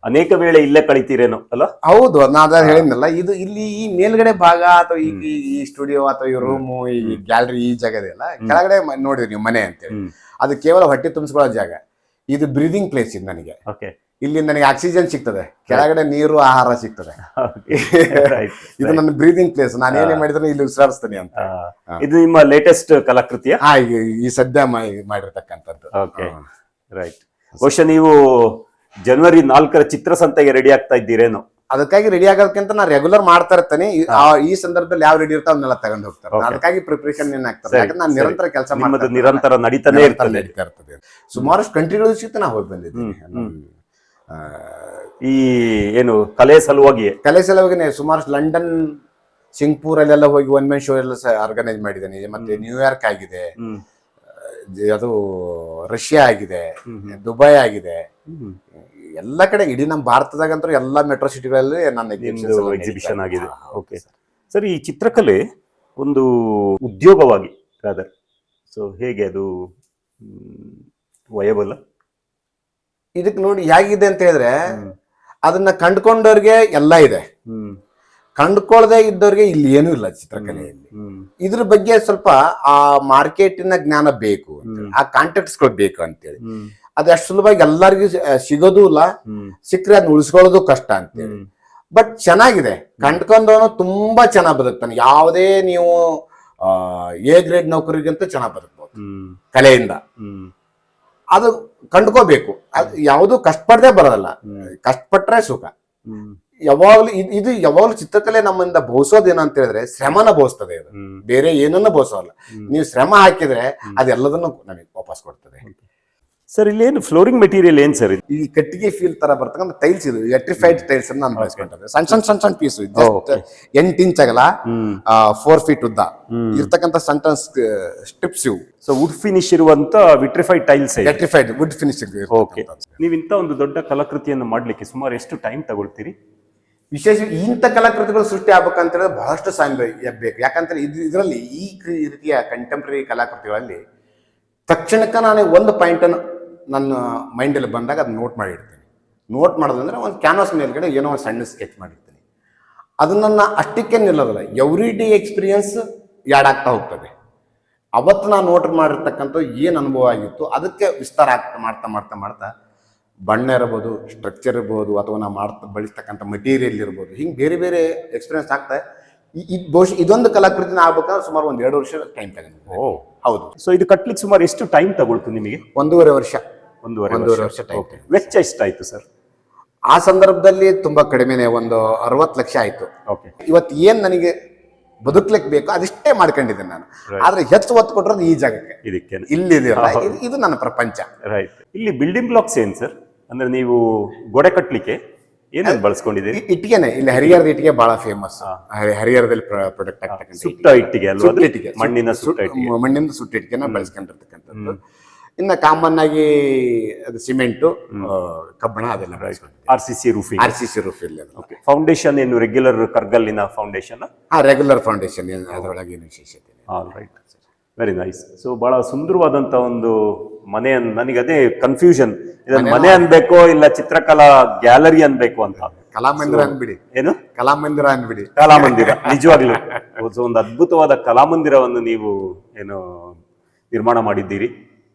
ಅನೇಕ ವೇಳೆ ಇಲ್ಲೇ ಕಳಿತೀರೇನೋ ಅಲ್ಲ ಹೌದು ನಾ ಅದ ಹೇಳಿದ್ನಲ್ಲ ಇದು ಇಲ್ಲಿ ಈ ಮೇಲ್ಗಡೆ ಭಾಗ ಅಥವಾ ಈ ಈ- ಸ್ಟುಡಿಯೋ ಅಥವಾ ಈ ರೂಮು ಈ ಗ್ಯಾಲರಿ ಈ ಜಾಗ ಇದೆಯಲ್ಲ ಕೆಳಗಡೆ ನೋಡಿದ್ರಿ ನೀವು ಮನೆ ಅಂತೇಳಿ. ಅದು ಕೇವಲ ಹೊಟ್ಟೆ ತುಂಬಿಸ್ಕೊಳ್ಳೋ ಜಾಗ. ಇದು ಬ್ರೀದಿಂಗ್ ಪ್ಲೇಸ್ ಇದು ನನಗೆ. ಓಕೆ ಇಲ್ಲಿ ನನಗೆ ಆಕ್ಸಿಜನ್ ಸಿಗ್ತದೆ. ಕೆಳಗಡೆ ನೀರು ಆಹಾರ ಸಿಗ್ತದೆ. ಇದು ನನ್ನ ಬ್ರೀದಿಂಗ್ ಪ್ಲೇಸ್ ನಾನು ಏನೇ ಮಾಡಿದ್ರೆ ಇಲ್ಲಿ ಉಸಿರಾಡಿಸ್ತೇನೆ ಅಂತ. ಇದು ನಿಮ್ಮ ಲೇಟೆಸ್ಟ್ ಕಲಾಕೃತಿಯ? ಈ ಸದ್ಯ ಮಾಡಿರ್ತಕ್ಕಂಥದ್ದು. ಓಕೆ ರೈಟ್ ಬಹುಶಃ ನೀವು ಜನವರಿ ನಾಲ್ಕರ ಚಿತ್ರಸಂತೆಗೆ ರೆಡಿ ಆಗ್ತಾ ಇದ್ದೀರೇನು? ಅದಕ್ಕಾಗಿ ರೆಡಿ ಆಗೋದಕ್ಕಿಂತ ನಾ ರೆಗ್ಯುಲರ್ ಮಾಡ್ತಾ ಇರ್ತೇನೆ. ಈ- ಸಂದರ್ಭದಲ್ಲಿ ಯಾವ ರೆಡಿ ಇರ್ತಾವ ಅವನ್ನೆಲ್ಲ ತಗೊಂಡು ಹೋಗ್ತಾರೆ. ಅದಕ್ಕಾಗಿ ಪ್ರಿಪರೇಷನ್ ಏನಾಗ್ತದೆ ಯಾಕಂದ್ರೆ ನಾನು ನಿರಂತರ ಕೆಲಸ ನಿಮ್ಮದು ನಿರಂತರ ನಡೀತಾನೆ ಇರ್ತದೆ. ಸುಮಾರಷ್ಟು ಕಂಟ್ರಿಗಳು ಸಿಗ್ತಾ ನಾ ಹೋಗಿ ಬಂದಿದ್ದೀನಿ. ಈ ಏನು ಕಲೆ ಸಲುವಾಗಿ ಕಲೆ ಸಲುವಾಗಿನೇ ಸುಮಾರು ಲಂಡನ್ ಸಿಂಗ್ಪುರ್ ಅಲ್ಲೆಲ್ಲ ಹೋಗಿ ಒನ್ ಮೆನ್ ಶೋ ಎಲ್ಲ ಆರ್ಗನೈಸ್ ಮಾಡಿದ್ದೇನೆ. ಮತ್ತೆ ನ್ಯೂಯಾರ್ಕ್ ಆಗಿದೆ. ಅದು ರಷ್ಯಾ ಆಗಿದೆ. ದುಬೈ ಆಗಿದೆ. ಎಲ್ಲ ಕಡೆ ಇಡೀ ನಮ್ಮ ಭಾರತದಾಗಂತೂ ಎಲ್ಲ ಮೆಟ್ರೋ ಸಿಟಿಗಳಲ್ಲಿ ನನ್ನ ಎಕ್ಸಿಬಿಷನ್ ಆಗಿದೆ. Okay sir. ಈ ಚಿತ್ರಕಲೆ ಒಂದು ಉದ್ಯೋಗವಾಗಿ ರಾದರ್ ಸೊ ಹೇಗೆ ಅದು ವಯಬಲ್ ಇದಕ್ಕೆ ನೋಡಿ ಹೇಗಿದೆ ಅಂತ ಹೇಳಿದ್ರೆ ಅದನ್ನ ಕಂಡ್ಕೊಂಡವ್ರಿಗೆ ಎಲ್ಲ ಇದೆ. ಕಂಡ್ಕೊಳ್ಳದೆ ಇದ್ದವ್ರಿಗೆ ಇಲ್ಲಿ ಏನೂ ಇಲ್ಲ ಚಿತ್ರಕಲೆಯಲ್ಲಿ. ಇದ್ರ ಬಗ್ಗೆ ಸ್ವಲ್ಪ ಆ ಮಾರ್ಕೆಟಿನ ಜ್ಞಾನ ಬೇಕು ಆ ಆ ಕಾಂಟ್ಯಾಕ್ಟ್ಸ್ಗಳು ಬೇಕು ಅಂತೇಳಿ ಹೇಳಿ. ಅದು ಅಷ್ಟು ಸುಲಭವಾಗಿ ಎಲ್ಲರಿಗೂ ಸಿಗೋದು ಇಲ್ಲ ಸಿಕ್ಕರೆ ಅದನ್ನ ಉಳಿಸ್ಕೊಳ್ಳೋದು ಕಷ್ಟ ಅಂತೇಳಿ ಬಟ್ ಚೆನ್ನಾಗಿದೆ. ಕಂಡ್ಕೊಂಡವನು ತುಂಬಾ ಚೆನ್ನಾಗಿ ಬದುಕ್ತಾನೆ ಯಾವುದೇ ನೀವು ಎ ಗ್ರೇಡ್ ನೌಕರಿಗಿಂತ ಚೆನ್ನಾಗಿ ಬದುಕ್ಬೋದು ಕಲೆಯಿಂದ. ಅದು ಕಂಡ್ಕೋಬೇಕು. ಅದು ಯಾವುದು ಕಷ್ಟಪಡದೆ ಬರೋದಲ್ಲ. ಕಷ್ಟಪಟ್ರೆ ಸುಖ. ಯಾವಾಗ್ಲೂ ಇದ್- ಇದು ಯಾವಾಗ್ಲೂ ಚಿತ್ರಕಲೆ ನಮ್ಮಿಂದ ಬಹುಸೋದೇನು ಅಂತ ಹೇಳಿದ್ರೆ ಶ್ರಮನ ಬೋಸ್ತದೆ ಇದು ಬೇರೆ ಏನನ್ನ ಬಹುಸೋಲ್ಲ ಹ್ಮ್. ನೀವು ಶ್ರಮ ಹಾಕಿದ್ರೆ ಅದೆಲ್ಲದನ್ನು ನಮಗೆ ವಾಪಸ್ ಕೊಡ್ತದೆ. ಸರ್ ಇಲ್ಲಿ ಏನು ಫ್ಲೋರಿಂಗ್ ಮೆಟೀರಿಯಲ್ ಏನ್ ಸರ್ ಇದು? ಈ ಕಟ್ಟಿಗೆ ಫೀಲ್ ತರ ಬರ್ತಕ್ಕಂಥ ಟೈಲ್ಸ್ ಇದು ಎಲೆಕ್ಟ್ರಿಫೈಡ್ ಟೈಲ್ಸ್ ಅನ್ನ ನಾನು ಬಳಸ್ಕೊಂಡಿದ್ದೆ. ಸಣ್ಣ ಸಣ್ಣ ಸಣ್ಣ ಸಣ್ಣ ಪೀಸ್. ಎಂಟು ಇಂಚ್ ಅಗಲ ಫೋರ್ ಫೀಟ್ ಉದ್ದ. ಇರ್ತಕ್ಕಂಥ ಸಣ್ಣ ಸಣ್ಣ ಸ್ಟ್ರಿಪ್ಸ್ ಇವು. ಸೊ ವುಡ್ ಫಿನಿಶ್ ಇರುವಂತ vitrified tiles electrified wood finish okay ನೀವು ಇಂಥ ಒಂದು ದೊಡ್ಡ ಕಲಾಕೃತಿಯನ್ನು ಮಾಡ್ಲಿಕ್ಕೆ ಸುಮಾರು ಎಷ್ಟು ಟೈಮ್ ತಗೊಳ್ತೀರಿ? ವಿಶೇಷ ಇಂಥ ಕಲಾಕೃತಿಗಳು ಸೃಷ್ಟಿ ಆಗ್ಬೇಕಂತ ಹೇಳಿದ್ರೆ ಬಹಳಷ್ಟು ಸಮಯ ಬೇಕು ಯಾಕಂದ್ರೆ ಇದು ಇದರಲ್ಲಿ ಈ ರೀತಿಯ ಕಂಟೆಂಪ್ರರಿ ಕಲಾಕೃತಿಗಳಲ್ಲಿ ತಕ್ಷಣಕ್ಕೆ ನಾನು ಒಂದು ಪಾಯಿಂಟ್ ಅನ್ನು ನನ್ನ ಮೈಂಡಲ್ಲಿ ಬಂದಾಗ ಅದು ನೋಟ್ ಮಾಡಿರ್ತೀನಿ ನೋಟ್ ಮಾಡೋದಂದ್ರೆ ಒಂದು ಕ್ಯಾನ್ವಾಸ್ ಮೇಲ್ಗಡೆ ಏನೋ ಒಂದು ಸಣ್ಣ ಸ್ಕೆಚ್ ಮಾಡಿರ್ತೀನಿ ಅದು ನನ್ನ ಅಷ್ಟಕ್ಕೆ ನಿಲ್ಲೋದಿಲ್ಲ. ಎವ್ರಿ ಡೇ ಎಕ್ಸ್ಪೀರಿಯನ್ಸ್ ಯಾಡಾಗ್ತಾ ಆಗ್ತಾ ಹೋಗ್ತದೆ. ಅವತ್ತು ನಾನು ನೋಟ್ ಮಾಡಿರ್ತಕ್ಕಂಥ ಏನು ಅನುಭವ ಆಗಿತ್ತು ಅದಕ್ಕೆ ವಿಸ್ತಾರ ಆಗ್ತಾ ಮಾಡ್ತಾ ಮಾಡ್ತಾ ಮಾಡ್ತಾ ಬಣ್ಣ ಇರ್ಬೋದು ಸ್ಟ್ರಕ್ಚರ್ ಇರ್ಬೋದು ಅಥವಾ ನಾವು ಮಾಡ್ತಾ ಬಳಸ್ತಕ್ಕಂಥ ಮಟೀರಿಯಲ್ ಇರ್ಬೋದು ಹಿಂಗೆ ಬೇರೆ ಬೇರೆ ಎಕ್ಸ್ಪೀರಿಯನ್ಸ್ ಆಗ್ತಾ ಇದು ಬಹುಶಃ ಇದೊಂದು ಕಲಾಕೃತಿನ ಆಗ್ಬೇಕಾದ್ರೆ ಸುಮಾರು ಒಂದು ಎರಡು ವರ್ಷ ಟೈಮ್ ತಗೊಂಡು ಹೌದು. ಸೊ ಇದು ಕಟ್ಲಿಕ್ಕೆ ಸುಮಾರು ಎಷ್ಟು ಟೈಮ್ ತಗೊಳ್ತು ನಿಮಗೆ? ಒಂದೂವರೆ ವರ್ಷ. ಒಂದೂವರೆ ಒಂದೂವರೆ ವರ್ಷ. ವೆಚ್ಚ ಎಷ್ಟಾಯ್ತು ಸರ್? ಆ ಸಂದರ್ಭದಲ್ಲಿ ತುಂಬಾ ಕಡಿಮೆನೆ ಒಂದು ಅರವತ್ತು ಲಕ್ಷ ಆಯ್ತು. ಓಕೆ ಇವತ್ತು ಏನ್ ನನಗೆ ಬದುಕ್ಲಿಕ್ಕೆ ಬೇಕು ಅದಿಷ್ಟೇ ಮಾಡ್ಕೊಂಡಿದ್ದೇನೆ ನಾನು. ಆದ್ರೆ ಹೆಚ್ಚು ಒತ್ತು ಕೊಟ್ಟಿರೋದು ಈ ಜಾಗಕ್ಕೆ. ಇದಕ್ಕೆ ಇಲ್ಲಿ ಇದು- ನನ್ನ ಪ್ರಪಂಚ. ರೈಟ್ ಇಲ್ಲಿ ಬಿಲ್ಡಿಂಗ್ ಬ್ಲಾಕ್ಸ್ ಏನ್ ಸರ್? ಅಂದ್ರೆ ನೀವು ಗೋಡೆ ಕಟ್ಟಲಿಕ್ಕೆ ಏನೇನು ಬಳಸ್ಕೊಂಡಿದ್ದೀರಿ? ಇಟ್ಟಿಗೆನೆ. ಇಲ್ಲಿ ಹರಿಹರದ ಇಟ್ಟಿಗೆ ಬಹಳ ಫೇಮಸ್ ಹರಿಹರದಲ್ಲಿ ಪ್ರೊಡಕ್ಟ್ ಆಗ್ತಕ್ಕಂಥ ಸುಟ್ಟ ಇಟ್ಟಿಗೆ. ಅಲ್ವಾ? ಇಟ್ಟಿಗೆ. ಮಣ್ಣಿನ ಸುಟ್ಟ ಮಣ್ಣಿನ ಇಟ್ಟಿಗೆ. ಸುಟ್ಟ ಇಟ್ಟಿಗೆನ ಬಳಸ್ಕೊಂಡಿರ್ತಕ್ಕಂಥದ್ದು. ಇನ್ನ ಕಾಮನ್ ಆಗಿ ಅದು ಸಿಮೆಂಟು ಕಬ್ಬಣ ಅದೆಲ್ಲ R C C roofing R C C roof ಇಲ್ಲ ಓಕೆ ಫೌಂಡೇಶನ್ ಏನು ರೆಗ್ಯುಲರ್ ಕರ್ಗಲ್ಲಿನ ಫೌಂಡೇಶನ್ ಆ? ರೆಗ್ಯುಲರ್ ಫೌಂಡೇಶನ್ ಅದರೊಳಗೆ ಏನು ವಿಶೇಷತೆ all right very nice so ಬಹಳ ಸುಂದರವಾದಂತ ಒಂದು ಮನೆ ನನಗೆ ಅದೇ ಕನ್ಫ್ಯೂಷನ್ ಇದನ್ನ ಮನೆ ಅನ್ಬೇಕೋ ಇಲ್ಲ ಚಿತ್ರಕಲಾ ಗ್ಯಾಲರಿ ಅನ್ಬೇಕು ಅಂತ? ಕಲಾಮಂದಿರ ಅನ್ಬಿಡಿ. ಏನು? ಕಲಾಮಂದಿರ ಅನ್ಬಿಡಿ. ಕಲಾಮಂದಿರ ನಿಜವಾಗ್ಲೂ. ಒಂದು ಅದ್ಭುತವಾದ ಕಲಾಮಂದಿರವನ್ನು ನೀವು ಏನು ನಿರ್ಮಾಣ ಮಾಡಿದ್ದೀರಿ.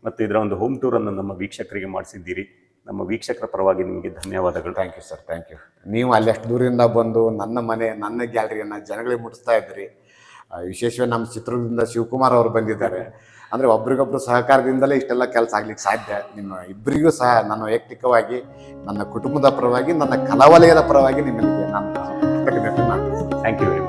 ಮತ್ತು ಇದರ ಒಂದು ಹೋಮ್ ಟೂರ್ ಅನ್ನು ನಮ್ಮ ವೀಕ್ಷಕರಿಗೆ ಮಾಡಿಸಿದ್ದೀರಿ. ನಮ್ಮ ವೀಕ್ಷಕರ ಪರವಾಗಿ ನಿಮಗೆ ಧನ್ಯವಾದಗಳು. Thank you sir thank you ನೀವು ಅಲ್ಲಿ ಅಷ್ಟು ದೂರದಿಂದ ಬಂದು ನನ್ನ ಮನೆ ನನ್ನ ಗ್ಯಾಲರಿಯನ್ನು ಜನಗಳಿಗೆ ಮುಟ್ಟಿಸ್ತಾ ಇದ್ರಿ ವಿಶೇಷವಾಗಿ ನಮ್ಮ ಚಿತ್ರದಿಂದ ಶಿವಕುಮಾರ್ ಅವರು ಬಂದಿದ್ದಾರೆ. ಅಂದರೆ ಒಬ್ರಿಗೊಬ್ರು ಸಹಕಾರದಿಂದಲೇ ಇಷ್ಟೆಲ್ಲ ಕೆಲಸ ಆಗ್ಲಿಕ್ಕೆ ಸಾಧ್ಯ. ನಿಮ್ಮ ಇಬ್ಬರಿಗೂ ಸಹ ನನ್ನ ವೈಯಕ್ತಿಕವಾಗಿ ನನ್ನ ಕುಟುಂಬದ ಪರವಾಗಿ ನನ್ನ ಕಲಾವಲಯದ ಪರವಾಗಿ ನಿಮಗೆ ನಾನು ಥ್ಯಾಂಕ್ ಯು ವೆರಿ ಮಚ್